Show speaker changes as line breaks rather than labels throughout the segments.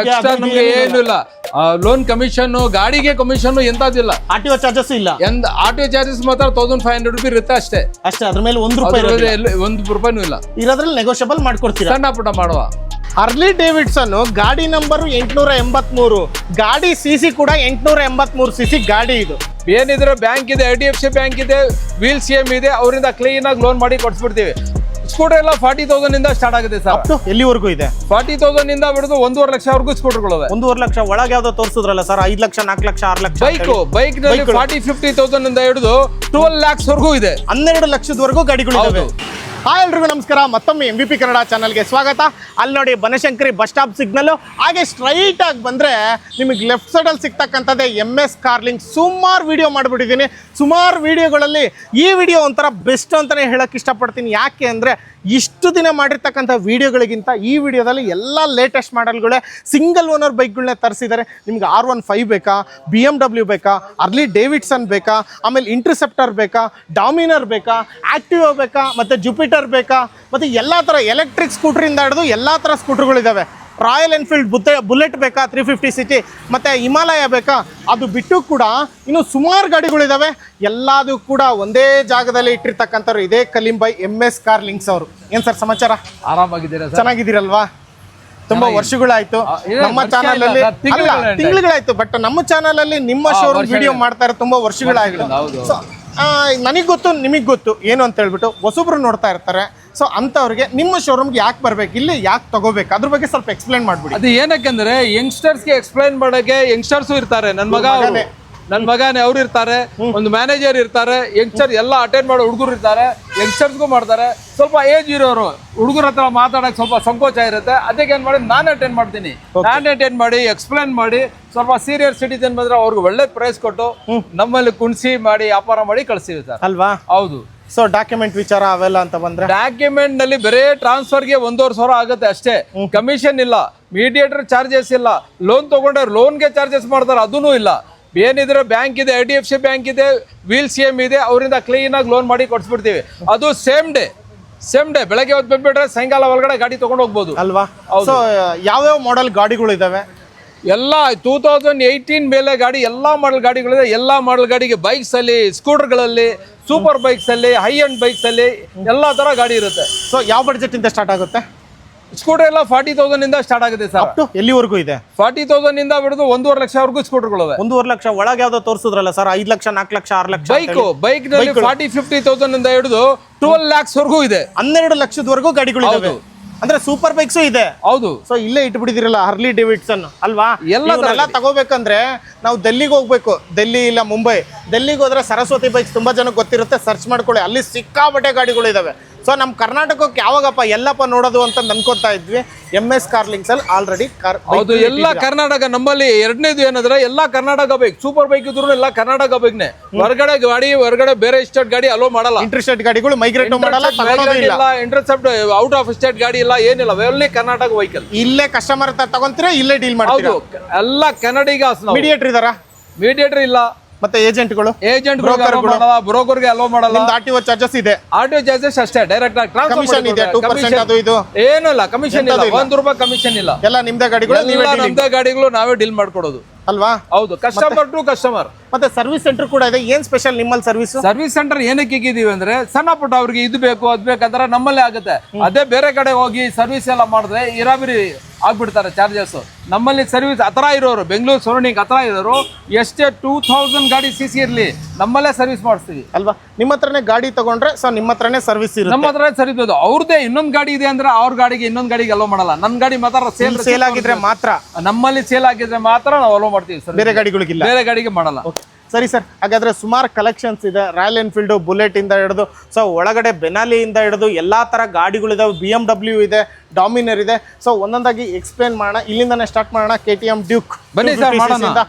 Extra ನಮ್ಗೆ ಏನು ಇಲ್ಲ. ಲೋನ್ ಕಮಿಷನ್ ಗಾಡಿಗೆ ಕಮಿಷನ್ ಎಂತದಿಲ್ಲ
ಆರ್ ಟಿ ಒ ಚಾರ್ಜಸ್ ಇಲ್ಲ.
ಎಂದ ಆಟೋ ಚಾರ್ಜಸ್ ಮಾತ್ರ ತೌಸಂಡ್ ಫೈವ್ ಹಂಡ್ರೆಡ್ ರುಪಿ ಇರುತ್ತೆ ಅಷ್ಟೇ.
ಅಷ್ಟೇ ಅದ್ರ ಮೇಲೆ ಒಂದು ರೂಪಾಯಿ.
ಒಂದು ರೂಪಾಯಿನೂ ಇಲ್ಲ.
ಇರೋದ್ರಲ್ಲಿ ನೆಗೋಷಿಯಬಲ್ ಮಾಡ್ಕೊಡ್ತೀರಾ?
ಸಣ್ಣ ಪುಟ್ಟ ಮಾಡುವ.
ಅರ್ಲಿ ಡೇವಿಡ್ಸನ್ ಗಾಡಿ ನಂಬರ್ ಎಂಟ್ನೂರ ಎಂಬತ್ಮೂರು. ಗಾಡಿ ಸಿ ಸಿ ಕೂಡ ಎಂಟ್ನೂರ ಎಂಬತ್ಮೂರು ಸಿ ಸಿ ಗಾಡಿ ಇದು.
ಏನಿದ್ರೆ ಬ್ಯಾಂಕ್ ಇದೆ I D F C bank ಇದೆ ವೀಲ್ ಸಿ ಎಂ ಇದೆ ಅವರಿಂದ ಕ್ಲೀನ್ ಆಗಿ ಲೋನ್ ಮಾಡಿ ಕೊಡ್ಸ್ಬಿಡ್ತೀವಿ. ಸ್ಕೂಟರ್ ಎಲ್ಲ ಫಾರ್ಟಿ ತೌಸಂಡ್ ಇಂದ ಸ್ಟಾರ್ಟ್ ಆಗುತ್ತೆ ಸರ್.
ಅಪ್ ಎಲ್ಲಿವರೆಗೂ ಇದೆ?
ಫಾರ್ಟಿ ತೌಸಂಡ್ ಇಂದ ಬಿಡುದು ಒಂದೂವರೆ ಲಕ್ಷವರೆಗೂ ಗಳು
ಒಂದೂವರೆ ಲಕ್ಷ ಒಳಗೆ ಯಾವ್ದೋ ತೋರಿಸಿದ್ರಲ್ಲ ಸರ್? ಐದು ಲಕ್ಷ ನಾಲ್ಕು ಲಕ್ಷ ಆರ್ ಲಕ್ಷ
ಬೈಕ್
ಬೈಕ್ನಲ್ಲಿ.
ಫಾರ್ಟಿ ಫಿಫ್ಟಿ ತೌಸಂಡ್ ಇಂದ ಹಿಡಿದು ಟ್ವೆಲ್ ಲ್ಯಾಕ್ಸ್ ವರೆಗೂ ಇದೆ.
ಹನ್ನೆರಡು ಲಕ್ಷದವರೆಗೂ ಗಾಡಿಗಳು ಹಾಯ್ ಎಲ್ರಿಗೂ ನಮಸ್ಕಾರ. ಮತ್ತೊಮ್ಮೆ ಎಂ ಬಿ ಪಿ ಕನ್ನಡ ಚಾನಲ್ಗೆ ಸ್ವಾಗತ. ಅಲ್ಲಿ ನೋಡಿ ಬನಶಂಕರಿ ಬಸ್ ಸ್ಟಾಪ್ ಸಿಗ್ನಲ್ ಹಾಗೆ ಸ್ಟ್ರೈಟ್ ಆಗಿ ಬಂದ್ರೆ ನಿಮಗೆ ಲೆಫ್ಟ್ ಸೈಡಲ್ಲಿ ಸಿಗ್ತಕ್ಕಂಥದ್ದೇ ಎಂ ಎಸ್ ಕಾರ್ಲಿಂಗ್ ಸುಮಾರು ವೀಡಿಯೋ ಮಾಡಿಬಿಟ್ಟಿದ್ದೀನಿ. ಸುಮಾರು ವೀಡಿಯೋಗಳಲ್ಲಿ ಈ ವಿಡಿಯೋ ಒಂಥರ ಬೆಸ್ಟ್ ಅಂತಲೇ ಹೇಳೋಕ್ಕೆ ಇಷ್ಟಪಡ್ತೀನಿ. ಯಾಕೆ ಅಂದರೆ ಇಷ್ಟು ದಿನ ಮಾಡಿರ್ತಕ್ಕಂಥ ವೀಡಿಯೋಗಳಿಗಿಂತ ಈ ವಿಡಿಯೋದಲ್ಲಿ ಎಲ್ಲ ಲೇಟೆಸ್ಟ್ ಮಾಡಲ್ಗಳೇ ಸಿಂಗಲ್ ಓನರ್ ಬೈಕ್ಗಳನ್ನೇ ತರಿಸಿದ್ದಾರೆ ನಿಮ್ಗೆ ಆರ್ ಒನ್ ಫೈವ್ ಬೇಕಾ ಬಿ ಎಂ ಡಬ್ಲ್ಯೂ ಬೇಕಾ ಅರ್ಲಿ ಡೇವಿಡ್ಸನ್ ಬೇಕಾ, ಆಮೇಲೆ ಇಂಟರ್ಸೆಪ್ಟರ್ ಬೇಕಾ ಡಾಮಿನರ್ ಬೇಕಾ ಆ್ಯಕ್ಟಿವ್ ಬೇಕಾ, ಮತ್ತು ಜುಪಿಟರ್ ಬೇಕಾ, ಮತ್ತು ಎಲ್ಲ ಥರ ಎಲೆಕ್ಟ್ರಿಕ್ ಸ್ಕೂಟ್ರಿಂದ ಹಿಡಿದು ಎಲ್ಲ ಥರ ಸ್ಕೂಟ್ರ್ಗಳಿದ್ದಾವೆ ರಾಯಲ್ ಎನ್ಫೀಲ್ಡ್ ಬುತ್ತೆ ಬುಲೆಟ್ ಬೇಕಾ? ತ್ರೀ ಫಿಫ್ಟಿ ಸಿಟಿ ಮತ್ತು ಹಿಮಾಲಯ ಬೇಕಾ? ಅದು ಬಿಟ್ಟು ಕೂಡ ಇನ್ನು ಸುಮಾರು ಗಾಡಿಗಳಿದ್ದಾವೆ ಎಲ್ಲದೂ ಕೂಡ ಒಂದೇ ಜಾಗದಲ್ಲಿ ಇಟ್ಟಿರ್ತಕ್ಕಂಥವ್ರು ಇದೇ ಕಲಿಂಬೈ ಎಂ ಎಸ್ ಕಾರ್ ಲಿಂಕ್ಸ್ ಅವರು. ಏನು ಸರ್ ಸಮಾಚಾರ?
ಆರಾಮಾಗಿದ್ದೀರಾ
ಚೆನ್ನಾಗಿದ್ದೀರಲ್ವಾ? ತುಂಬಾ ವರ್ಷಗಳಾಯ್ತು. ನಮ್ಮ ಚಾನೆಲ್ ಅಲ್ಲಿ. ತಿಂಗ್ಳುಗಳಾಯ್ತು ಬಟ್ ನಮ್ಮ ಚಾನಲ್ ಅಲ್ಲಿ ನಿಮ್ಮ
ಶೋ
ಶೋರೂಮ್ ವಿಡಿಯೋ ಮಾಡ್ತಾರೆ ತುಂಬಾ ವರ್ಷಗಳಾಗಿದೆ. ನನಗೆ ಗೊತ್ತು ನಿಮಗೆ ಗೊತ್ತು ಏನು ಅಂತ ಹೇಳ್ಬಿಟ್ಟು ಹೊಸಬ್ರು ನೋಡ್ತಾ ಇರ್ತಾರೆ. ಸೊ ಅಂಥವ್ರಿಗೆ ನಿಮ್ಮ ಶೋರೂಮ್ಗೆ ಯಾಕೆ ಬರ್ಬೇಕು? ಇಲ್ಲಿ ಯಾಕೆ ತಗೋಬೇಕು? ಅದ್ರ ಬಗ್ಗೆ ಸ್ವಲ್ಪ ಎಕ್ಸ್ಪ್ಲೈನ್ ಮಾಡ್ಬಿಡಿ.
ಅದು ಏನಕ್ಕಂದ್ರೆ ಯಂಗ್ಸ್ಟರ್ಸ್ಗೆ ಎಕ್ಸ್ಪ್ಲೈನ್ ಮಾಡೋಕ್ಕೆ ಯಂಗ್ಸ್ಟರ್ಸ್ ಇರ್ತಾರೆ. ನನ್ನ ಮಗ ಅವ್ರು. ನನ್ನ ಮಗನೇ ಅವ್ರು ಇರ್ತಾರೆ. ಒಂದು ಮ್ಯಾನೇಜರ್ ಇರ್ತಾರೆ. ಯಂಗ್ಸ್ಟರ್ ಎಲ್ಲ ಅಟೆಂಡ್ ಮಾಡೋ ಹುಡುಗರು ಇರ್ತಾರೆ. ಯಂಗ್ಸ್ಟರ್ಸ್ಗೂ ಮಾಡ್ತಾರೆ. ಸ್ವಲ್ಪ ಏಜ್ ಇರೋರು ಹುಡುಗರ ಹತ್ರ ಮಾತಾಡಕ್ ಸ್ವಲ್ಪ ಸಂಕೋಚ ಇರುತ್ತೆ. ಅದಕ್ಕೆ ಏನ್ ಮಾಡಿ ನಾನು ಅಟೆಂಡ್ ಮಾಡ್ತೀನಿ. ನಾನು ಅಟೆಂಡ್ ಮಾಡಿ ಎಕ್ಸ್ಪ್ಲೈನ್ ಮಾಡಿ ಸ್ವಲ್ಪ ಸೀನಿಯರ್ ಸಿಟಿಜನ್ ಬಂದ್ರೆ ಅವ್ರಿಗೆ ಒಳ್ಳೆ ಪ್ರೈಸ್ ಕೊಟ್ಟು ನಮ್ಮಲ್ಲಿ ಕುಣಿಸಿ ಮಾಡಿ ವ್ಯಾಪಾರ ಮಾಡಿ ಕಳಿಸ್ತೀವಿ ಸರ್
ಅಲ್ವಾ?
ಹೌದು.
ಸೊ ಡಾಕ್ಯುಮೆಂಟ್ ವಿಚಾರ ಅವೆಲ್ಲ ಅಂತ ಬಂದ್ರೆ?
ಡಾಕ್ಯುಮೆಂಟ್ನಲ್ಲಿ ಬರೇ ಟ್ರಾನ್ಸ್ಫರ್ಗೆ ಒಂದೂವರೆ ಸಾವಿರ ಆಗುತ್ತೆ ಅಷ್ಟೇ. ಕಮಿಷನ್ ಇಲ್ಲ ಮೀಡಿಯೇಟರ್ ಚಾರ್ಜಸ್ ಇಲ್ಲ ಲೋನ್ ತಗೊಂಡ್ರೆ ಲೋನ್ಗೆ ಚಾರ್ಜಸ್ ಮಾಡ್ತಾರೆ ಅದೂ ಇಲ್ಲ. ಏನಿದ್ರೆ ಬ್ಯಾಂಕ್ ಇದೆ I D F C bank ಇದೆ ವೀಲ್ ಸಿ ಎಂ ಇದೆ ಅವರಿಂದ ಕ್ಲೀನ್ ಆಗಿ ಲೋನ್ ಮಾಡಿ ಕೊಡ್ಸ್ಬಿಡ್ತೀವಿ. ಅದು ಸೇಮ್ ಡೇ ಸೇಮ್ ಡೇ ಬೆಳಗ್ಗೆ ಹೊತ್ತು ಬಂದ್ಬಿಟ್ರೆ ಸಾಯಂಕಾಲ ಒಳಗಡೆ ಗಾಡಿ ತಗೊಂಡು ಹೋಗ್ಬೋದು.
ಅಲ್ವಾ? ಸೊ ಯಾವ್ಯಾವ ಮಾಡೆಲ್ ಗಾಡಿಗಳು ಇದಾವೆ
ಎಲ್ಲ ಟೂ ತೌಸಂಡ್ ಏಯ್ಟೀನ್ ಮೇಲೆ ಗಾಡಿ ಎಲ್ಲ ಮಾಡಲ್ ಗಾಡಿಗಳಿದೆ. ಎಲ್ಲ ಮಾಡಲ್ ಗಾಡಿಗೆ ಬೈಕ್ಸ್ ಅಲ್ಲಿ ಸ್ಕೂಟರ್ಗಳಲ್ಲಿ ಸೂಪರ್ ಬೈಕ್ಸ್ ಅಲ್ಲಿ ಹೈ ಅಂಡ್ ಬೈಕ್ಸ್ ಅಲ್ಲಿ ಎಲ್ಲಾ ತರ ಗಾಡಿ ಇರುತ್ತೆ.
ಸೊ ಯಾವ ಬಡ್ಜೆಟ್ ಇಂದ ಸ್ಟಾರ್ಟ್ ಆಗುತ್ತೆ?
ಸ್ಕೂಟರ್ ಎಲ್ಲ ಫಾರ್ಟಿ ತೌಸಂಡ್ ಇಂದ ಸ್ಟಾರ್ಟ್ ಆಗುತ್ತೆ ಸರ್.
ಟು ಎಲ್ಲಿವರೆಗೂ ಇದೆ?
ಫಾರ್ಟಿ ತೌಸಂಡ್ ಇಂದ ಬಿಡಿದು ಒಂದೂವರೆ ಲಕ್ಷವರೆಗೂ ಸ್ಕೂಟರ್ಗಳಿವೆ
ಒಂದೂವರೆ ಲಕ್ಷ ಒಳಗೆ ಯಾವ್ದೋ ತೋರಿಸಿದ್ರಲ್ಲ ಸರ್? ಐದು ಲಕ್ಷ ನಾಲ್ಕು ಲಕ್ಷ ಆರು ಲಕ್ಷ
ಬೈಕು ಬೈಕ್ ಬೈಕ್ನಲ್ಲಿ ಫಾರ್ಟಿ ಫಿಫ್ಟಿ ತೌಸಂಡ್ ಇಂದ ಹಿಡಿದು ಟ್ವೆಲ್ ಲ್ಯಾಕ್ಸ್ ವರೆಗೂ ಇದೆ.
ಹನ್ನೆರಡು ಲಕ್ಷದವರೆಗೂ ಗಾಡಿಗಳು. ಅಂದ್ರೆ ಸೂಪರ್ ಬೈಕ್ಸು ಇದೆ.
ಹೌದು.
ಸೊ ಇಲ್ಲೇ ಇಟ್ಬಿಟ್ಟಿದಿರಲ್ಲ ಹರ್ಲಿ ಡೇವಿಡ್ಸನ್ ಅಲ್ವಾ?
ಎಲ್ಲ
ತಗೋಬೇಕಂದ್ರೆ ನಾವು ದೆಲ್ಲಿಗೆ ಹೋಗ್ಬೇಕು. ದೆಲ್ಲಿ ಇಲ್ಲ ಮುಂಬೈ. ಡೆಲ್ಲಿಗೆ ಹೋದ್ರೆ ಸರಸ್ವತಿ ಬೈಕ್ಸ್ ತುಂಬಾ ಜನಕ್ಕೆ ಗೊತ್ತಿರುತ್ತೆ. ಸರ್ಚ್ ಮಾಡ್ಕೊಳ್ಳಿ. ಅಲ್ಲಿ ಸಿಕ್ಕಾಪಟ್ಟೆ ಗಾಡಿಗಳು ಇದಾವೆ. ಸೊ ನಮ್ಮ ಕರ್ನಾಟಕಕ್ಕೆ ಯಾವಾಗಪ್ಪ ಎಲ್ಲಪ್ಪ ನೋಡೋದು ಅಂತ ಅನ್ಕೊತಾ ಇದ್ವಿ. ಎಂ ಎಸ್ ಕಾರ್ಲಿಂಗ್ಸ್ ಅಲ್ಲಿ ಆಲ್ರೆಡಿ ಕಾರ್
ಹೌದು ಎಲ್ಲ ಕರ್ನಾಟಕ ನಮ್ಮಲ್ಲಿ ಎರಡನೇದು ಏನಂದ್ರೆ ಎಲ್ಲ ಕರ್ನಾಟಕ ಬೈಕ್ ಸೂಪರ್ ಬೈಕ್ ಇದ್ರು ಎಲ್ಲ ಕರ್ನಾಟಕ ಬೈಕ್ನೆ ಹೊರಗಡೆ ಗಾಡಿ ಹೊರಗಡೆ ಬೇರೆ ಸ್ಟೇಟ್ ಗಾಡಿ ಅಲೋ ಮಾಡಲ್ಲ.
ಇಂಟ್ರೆಸ್ಟೆಡ್ ಗಾಡಿಗಳು ಮೈಗ್ರೇಟ್ ಮಾಡಲ್ಲ
ಇಂಟರ್ಸೆಪ್ಟ್ ಔಟ್ ಆಫ್ ಸ್ಟೇಟ್ ಗಾಡಿ ಇಲ್ಲ ಏನಿಲ್ಲ ಓನ್ಲಿ ಕರ್ನಾಟಕ ವೆಹಿಕಲ್
ಇಲ್ಲೇ ಕಸ್ಟಮರ್ ತಗೊಂತೀರಾ ಇಲ್ಲೇ ಡೀಲ್ ಮಾಡಿ
ಹೌದು ಎಲ್ಲ ಕನ್ನಡಿಗ
ಮೀಡಿಯೇಟರ್ ಇದಾರ
ಮೀಡಿಯೇಟರ್ ಇಲ್ಲ.
ಮತ್ತೆ ಏಜೆಂಟ್ಗಳು
ಏಜೆಂಟ್ ಬ್ರೋಕರ್ ಬ್ರೋಕರ್ಗೆ ಅಲೋ ಮಾಡಲ್ಲ
ಆರ್ ಟಿ ಚಾರ್ಜಸ್ ಇದೆ.
ಆಟೋ ಚಾರ್ಜಸ್ ಅಷ್ಟೇ ಡೈರೆಕ್ಟ್ ಆಗಿ
ಕಮಿಷನ್ ಇದೆ, 2% ಅದು ಇದು?
ಏನೂ ಇಲ್ಲ ಕಮಿಷನ್ ಇಲ್ಲ. ಒಂದು ರೂಪಾಯಿ ಕಮಿಷನ್ ಇಲ್ಲ.
ಎಲ್ಲ ನಿಮ್ದೇ ಗಾಡಿಗಳು
ನಿಮ್ದೇ ಗಾಡಿಗಳು ನಾವೇ ಡೀಲ್ ಮಾಡ್ಕೊಡೋದು.
ಅಲ್ವಾ?
ಹೌದು ಕಸ್ಟಮರ್ ಟು ಕಸ್ಟಮರ್
ಮತ್ತೆ ಸರ್ವಿಸ್ ಸೆಂಟರ್ ಕೂಡ ಇದೆ. ಏನ್ ಸ್ಪೆಷಲ್ ನಿಮ್ಮಲ್ಲಿ ಸರ್ವಿಸ್
ಸರ್ವಿಸ್ ಸೆಂಟರ್ ಏನಕ್ಕೆ ಇಕ್ಕಿದೀವಿ ಅಂದ್ರೆ ಸಣ್ಣ ಪುಟ್ಟ ಅವ್ರಿಗೆ ಇದು ಬೇಕು ಅದ್ ಬೇಕಂದ್ರೆ ನಮ್ಮಲ್ಲೇ ಆಗುತ್ತೆ. ಅದೇ ಬೇರೆ ಕಡೆ ಹೋಗಿ ಸರ್ವಿಸ್ ಎಲ್ಲ ಮಾಡಿದ್ರೆ ಇರಾಬಿರಿ ಆಗ್ಬಿಡ್ತಾರೆ ಚಾರ್ಜಸ್ ನಮ್ಮಲ್ಲಿ ಸರ್ವಿಸ್ ಹತ್ರ ಇರೋರು ಬೆಂಗಳೂರು ಸರೌಂಡಿಂಗ್ ಹತ್ರ ಇರೋರು ಎಷ್ಟೇ ಟೂ ತೌಸಂಡ್ ಗಾಡಿ ಸಿ ಸಿ ಇರ್ಲಿ ನಮ್ಮಲ್ಲೇ ಸರ್ವಿಸ್ ಮಾಡಿಸ್ತೀವಿ.
ಅಲ್ವಾ? ನಿಮ್ಮ ಹತ್ರನೇ ಗಾಡಿ ತಗೊಂಡ್ರೆ ಸೊ ನಿಮ್ಮ ಹತ್ರನೇ ಸರ್ವಿಸ್ ಇರುತ್ತೆ.
ನಮ್ಮ ಹತ್ರ ಸರ್ವಿಸ್ ಅದು ಅವ್ರದೇ ಇನ್ನೊಂದು ಗಾಡಿ ಇದೆ ಅಂದ್ರೆ ಅವ್ರ ಗಾಡಿಗೆ ಇನ್ನೊಂದು ಗಾಡಿಗೆ ಅಲೋ ಮಾಡಲ್ಲ. ನನ್ನ ಗಾಡಿ ಮಾತ್ರ ಸೇಲ್
ಸೇಲ್ ಆಗಿದ್ರೆ ಮಾತ್ರ.
ನಮ್ಮಲ್ಲಿ ಸೇಲ್ ಆಗಿದ್ರೆ ಮಾತ್ರ ನಾವು ಅಲೋ ಮಾಡ್ತೀವಿ ಸರ್.
ಬೇರೆ ಗಾಡಿಗಳಿಗಿಲ್ಲ.
ಬೇರೆ ಗಾಡಿಗೆ ಮಾಡಲ್ಲ.
ಸರಿ ಸರ್ ಹಾಗಾದ್ರೆ ಸುಮಾರು ಕಲೆಕ್ಷನ್ಸ್ ಇದೆ. ರಾಯಲ್ ಎನ್ಫೀಲ್ಡ್ ಬುಲೆಟ್ ಇಂದ ಹಿಡಿದು ಸೊ ಒಳಗಡೆ ಬೆನಾಲಿಯಿಂದ ಹಿಡಿದು ಎಲ್ಲಾ ತರ ಗಾಡಿಗಳಿದಾವೆ. ಬಿ ಎಂ ಡಬ್ಲ್ಯೂ ಇದೆ ಡಾಮಿನರ್ ಇದೆ. ಸೊ ಒಂದೊಂದಾಗಿ ಎಕ್ಸ್ಪ್ಲೇನ್ ಮಾಡೋಣ. ಇಲ್ಲಿಂದನೇ ಸ್ಟಾರ್ಟ್ ಮಾಡೋಣ. ಕೆ ಟಿ ಎಂ ಡ್ಯೂಕ್
ಬನ್ನಿ ಸರ್ ಮಾಡೋಣ.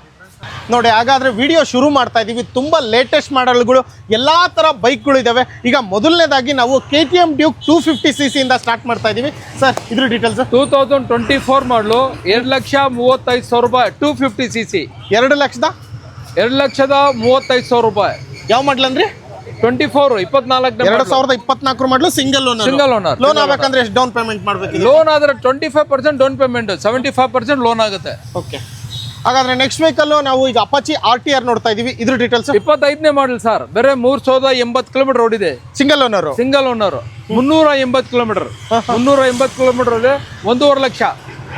ನೋಡಿ ಹಾಗಾದ್ರೆ ವಿಡಿಯೋ ಶುರು ಮಾಡ್ತಾ ಇದೀವಿ. ತುಂಬಾ ಲೇಟೆಸ್ಟ್ ಮಾಡಲ್ಗಳು ಎಲ್ಲಾ ತರ ಬೈಕ್ಗಳು ಇದಾವೆ. ಈಗ ಮೊದಲನೇದಾಗಿ ನಾವು K T M Duke two fifty C C ಇಂದ ಸ್ಟಾರ್ಟ್ ಮಾಡ್ತಾ ಇದೀವಿ. ಸರ್ ಇದ್ರ details
two thousand twenty four model ಎರಡು ಲಕ್ಷ ಮೂವತ್ತೈದು ಸಾವಿರ ರೂಪಾಯಿ ಟೂ ಫಿಫ್ಟಿ ಸಿ ಸಿ
ಎರಡು ಲಕ್ಷದ?
ಎರಡು ಲಕ್ಷದ ಮೂವತ್ತೈದು ಸಾವಿರ ರೂಪಾಯಿ.
ಯಾವ ಮಾಡಲ್ ಅಂದ್ರೆ?
ಟ್ವೆಂಟಿ ಫೋರ್ ಇಪ್ಪತ್ನಾಲ್ಕು
ಎರಡು ಸಾವಿರದ ಇಪ್ಪತ್ನಾಲ್ಕು model single loan
single loan
loan ಆಗಬೇಕಂದ್ರೆ ಎಷ್ಟು ಡೌನ್ ಪೇಮೆಂಟ್ ಮಾಡಬೇಕು
ಲೋನ್ ಆದ್ರೆ twenty five percent down payment seventy five percent loan ಆಗುತ್ತೆ.
ಓಕೆ ಹಾಗಾದ್ರೆ ನೆಕ್ಸ್ಟ್ ವೆಹಿಕಲ್ ನಾವು ಈಗ ಅಪಾಚಿ ಆರ್ ಟಿ ಆರ್ ನೋಡ್ತಾ ಇದೀವಿ. ಇದ್ರ ಡೀಟೇಲ್ಸ್
ಇಪ್ಪತ್ತೈದನೇ ಮಾಡಲ್ ಸರ್ ಬೇರೆ ಮೂರ್ ಸಾವಿರದ ಎಂಬತ್ತು ಕಿಲೋಮೀಟರ್ ಓಡಿದೆ.
ಸಿಂಗಲ್ ಓನರ್
ಸಿಂಗಲ್ ಓನರ್ ಮುನ್ನೂರ ಎಂಬತ್ತು ಕಿಲೋಮೀಟರ್ ಮುನ್ನೂರ ಎಂಬತ್ತು ಕಿಲೋಮೀಟರ್ ಅಲ್ಲಿ ಒಂದೂವರೆ ಲಕ್ಷ.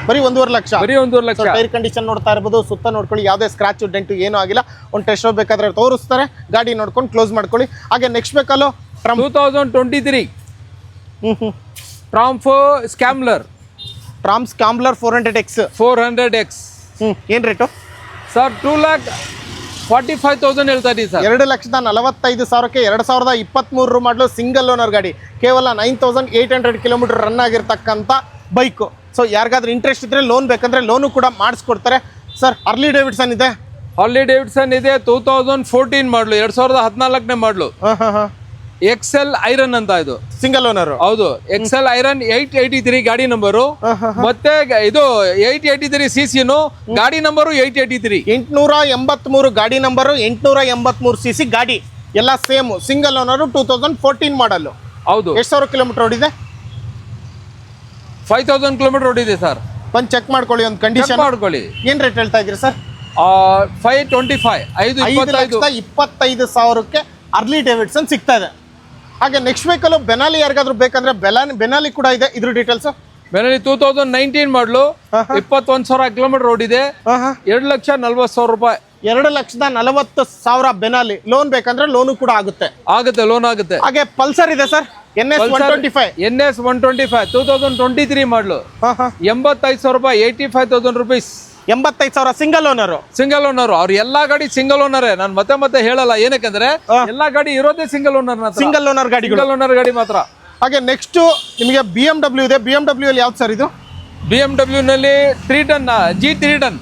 ಬರೀ ಒಂದೂವರೆ ಲಕ್ಷ?
ಬರೀ ಒಂದೂವರೆ ಲಕ್ಷ.
ಟೈರ್ ಕಂಡೀಷನ್ ನೋಡ್ತಾ ಇರ್ಬೋದು ಸುತ್ತ ನೋಡ್ಕೊಳ್ಳಿ ಯಾವುದೇ ಸ್ಕ್ರಾಚ್ ಡೆಂಟು ಏನೂ ಆಗಿಲ್ಲ. ಒಂದು ಟೆಸ್ಟ್ ಬೇಕಾದ್ರೆ ತೋರಿಸ್ತಾರೆ. ಗಾಡಿ ನೋಡ್ಕೊಂಡು ಕ್ಲೋಸ್ ಮಾಡ್ಕೊಳ್ಳಿ. ಹಾಗೆ next ಬೇಕಲ್ಲೋ Triumph
two thousand twenty three
ಹ್ಞೂ ಹ್ಞೂ
Triumph four Scrambler
Triumph Scrambler four hundred X
four hundred X
ಹ್ಮ್ ಏನು rate
sir two lakh forty five thousand ಹೇಳ್ತಾ ಇದ್ದೀವಿ ಸರ್.
ಎರಡು ಲಕ್ಷದ ನಲವತ್ತೈದು ಸಾವಿರಕ್ಕೆ ಎರಡು ಸಾವಿರದ ಇಪ್ಪತ್ತ್ಮೂರು ಮಾಡಲು ಸಿಂಗಲ್ ಓನರ್ ಗಾಡಿ. ಕೇವಲ nine thousand eight hundred kilometre run ಆಗಿರ್ತಕ್ಕಂಥ ಬೈಕು ಸೊ ಯಾರಿಗಾದ್ರೂ ಇಂಟ್ರೆಸ್ಟ್ ಇದ್ದರೆ ಲೋನ್ ಬೇಕಂದ್ರೆ ಲೋನು ಕೂಡ ಮಾಡಿಸ್ಕೊಡ್ತಾರೆ. ಸರ್ ಅರ್ಲಿ ಡೇವಿಡ್ಸನ್ ಇದೆ?
ಅರ್ಲಿ ಡೇವಿಡ್ಸನ್ ಇದೆ ಟೂ ತೌಸಂಡ್ ಫೋರ್ಟೀನ್ ಮಾಡಲು ಎರಡು ಸಾವಿರದ ಹದಿನಾಲ್ಕನೇ ಮಾಡಲು.
ಹಾಂ ಹಾಂ ಹಾಂ.
ಎಕ್ಸೆಲ್ ಐರನ್ ಅಂತ ಇದು.
ಸಿಂಗಲ್ ಓನರ್
ಹೌದು XL Iron eight eighty three ಗಾಡಿ ನಂಬರು ಮತ್ತೆ ಇದು ಏಟ್ ಏಯ್ಟಿ ತ್ರೀ ಸಿ ಸಿನು ಗಾಡಿ ನಂಬರ್ ಏಟ್ ಏಯ್ಟಿ ತ್ರೀ
ಎಂಟುನೂರ ಎಂಬತ್ಮೂರು ಗಾಡಿ ನಂಬರು ಎಂಟುನೂರ ಎಂಬತ್ಮೂರು ಸಿ ಸಿ ಗಾಡಿ. ಎಲ್ಲ same single owner two thousand fourteen model
ಹೌದು.
ಎಷ್ಟು ಸಾವಿರ ಕಿಲೋಮೀಟರ್ ಓಡಿದೆ?
ಫೈವ್ ತೌಸಂಡ್ ಕಿಲೋಮೀಟರ್ ಓಡಿದೆ ಸರ್
ಬಂದು ಚೆಕ್ ಮಾಡ್ಕೊಳ್ಳಿ ಒಂದು ಕಂಡೀಷನ್
ಮಾಡ್ಕೊಳ್ಳಿ.
ಏನು ರೇಟ್ ಹೇಳ್ತಾ ಇದ್ರಿ ಸರ್
ಫೈವ್ ಟ್ವೆಂಟಿ ಫೈವ್ ಐದು ಇಪ್ಪತ್ತೈದು.
ಸಾವಿರಕ್ಕೆ ಅರ್ಲಿ ಡೇವಿಡ್ಸನ್ ಸಿಗ್ತಾ ಇದೆ. ಹಾಗೆ ನೆಕ್ಸ್ಟ್ ವೆಹಿಕಲ್ ಬೆನಾಲಿ ಯಾರಿಗಾದ್ರೂ ಬೇಕಂದ್ರೆ ಬೆಲಾನಿ ಬೆನಾಲಿ ಕೂಡ ಇದೆ. ಇದ್ರ details
Benelli two thousand nineteen model ಇಪ್ಪತ್ತೊಂದು ಸಾವಿರ ಕಿಲೋಮೀಟರ್ ಓಡಿದೆ
ಇದೆ.
ಎರಡು ಲಕ್ಷ ನಲ್ವತ್ತು ಸಾವಿರ ರೂಪಾಯಿ.
ಎರಡು ಲಕ್ಷದ ನಲವತ್ತು ಸಾವಿರ ಬೆನಾಲಿ ಲೋನ್ ಬೇಕಂದ್ರೆ ಲೋನು ಕೂಡ ಆಗುತ್ತೆ.
ಆಗುತ್ತೆ ಲೋನ್ ಆಗುತ್ತೆ.
ಹಾಗೆ ಪಲ್ಸರ್ ಇದೆ sir? N S one twenty five
N S one twenty five two thousand twenty three model ಎಂಬತ್ತೈದು ಸಾವಿರ ರೂಪಾಯಿ ಏಯ್ಟಿ ಫೈವ್ ತೌಸಂಡ್ ರುಪೀಸ್
ಎಂಬತ್ತೈದು ಸಾವಿರ ಸಿಂಗಲ್ ಓನರ್
ಸಿಂಗಲ್ ಓನರ್ ಅವ್ರು ಎಲ್ಲಾ ಗಾಡಿ ಸಿಂಗಲ್ ಓನರೇ ನಾನು ಮತ್ತೆ ಮತ್ತೆ ಹೇಳಲ್ಲ. ಏನಕ್ಕೆಂದ್ರೆ ಎಲ್ಲಾ ಗಾಡಿ ಇರೋದೇ ಸಿಂಗಲ್ ಓನರ್
ಸಿಂಗಲ್ ಓನರ್ ಗಾಡಿ
ಸಿಂಗಲ್ ಓನರ್ ಗಾಡಿ ಮಾತ್ರ.
ಹಾಗೆ ನೆಕ್ಸ್ಟ್ ನಿಮಗೆ ಬಿ ಎಂ ಡಬ್ಲ್ಯೂ ಇದೆ. ಬಿ ಎಂ ಡಬ್ಲ್ಯೂ ಅಲ್ಲಿ ಯಾವ್ದು ಸರ್ ಇದು?
ಬಿ ಎಂ ಡಬ್ಲ್ಯೂ ನಲ್ಲಿ three ten G three ten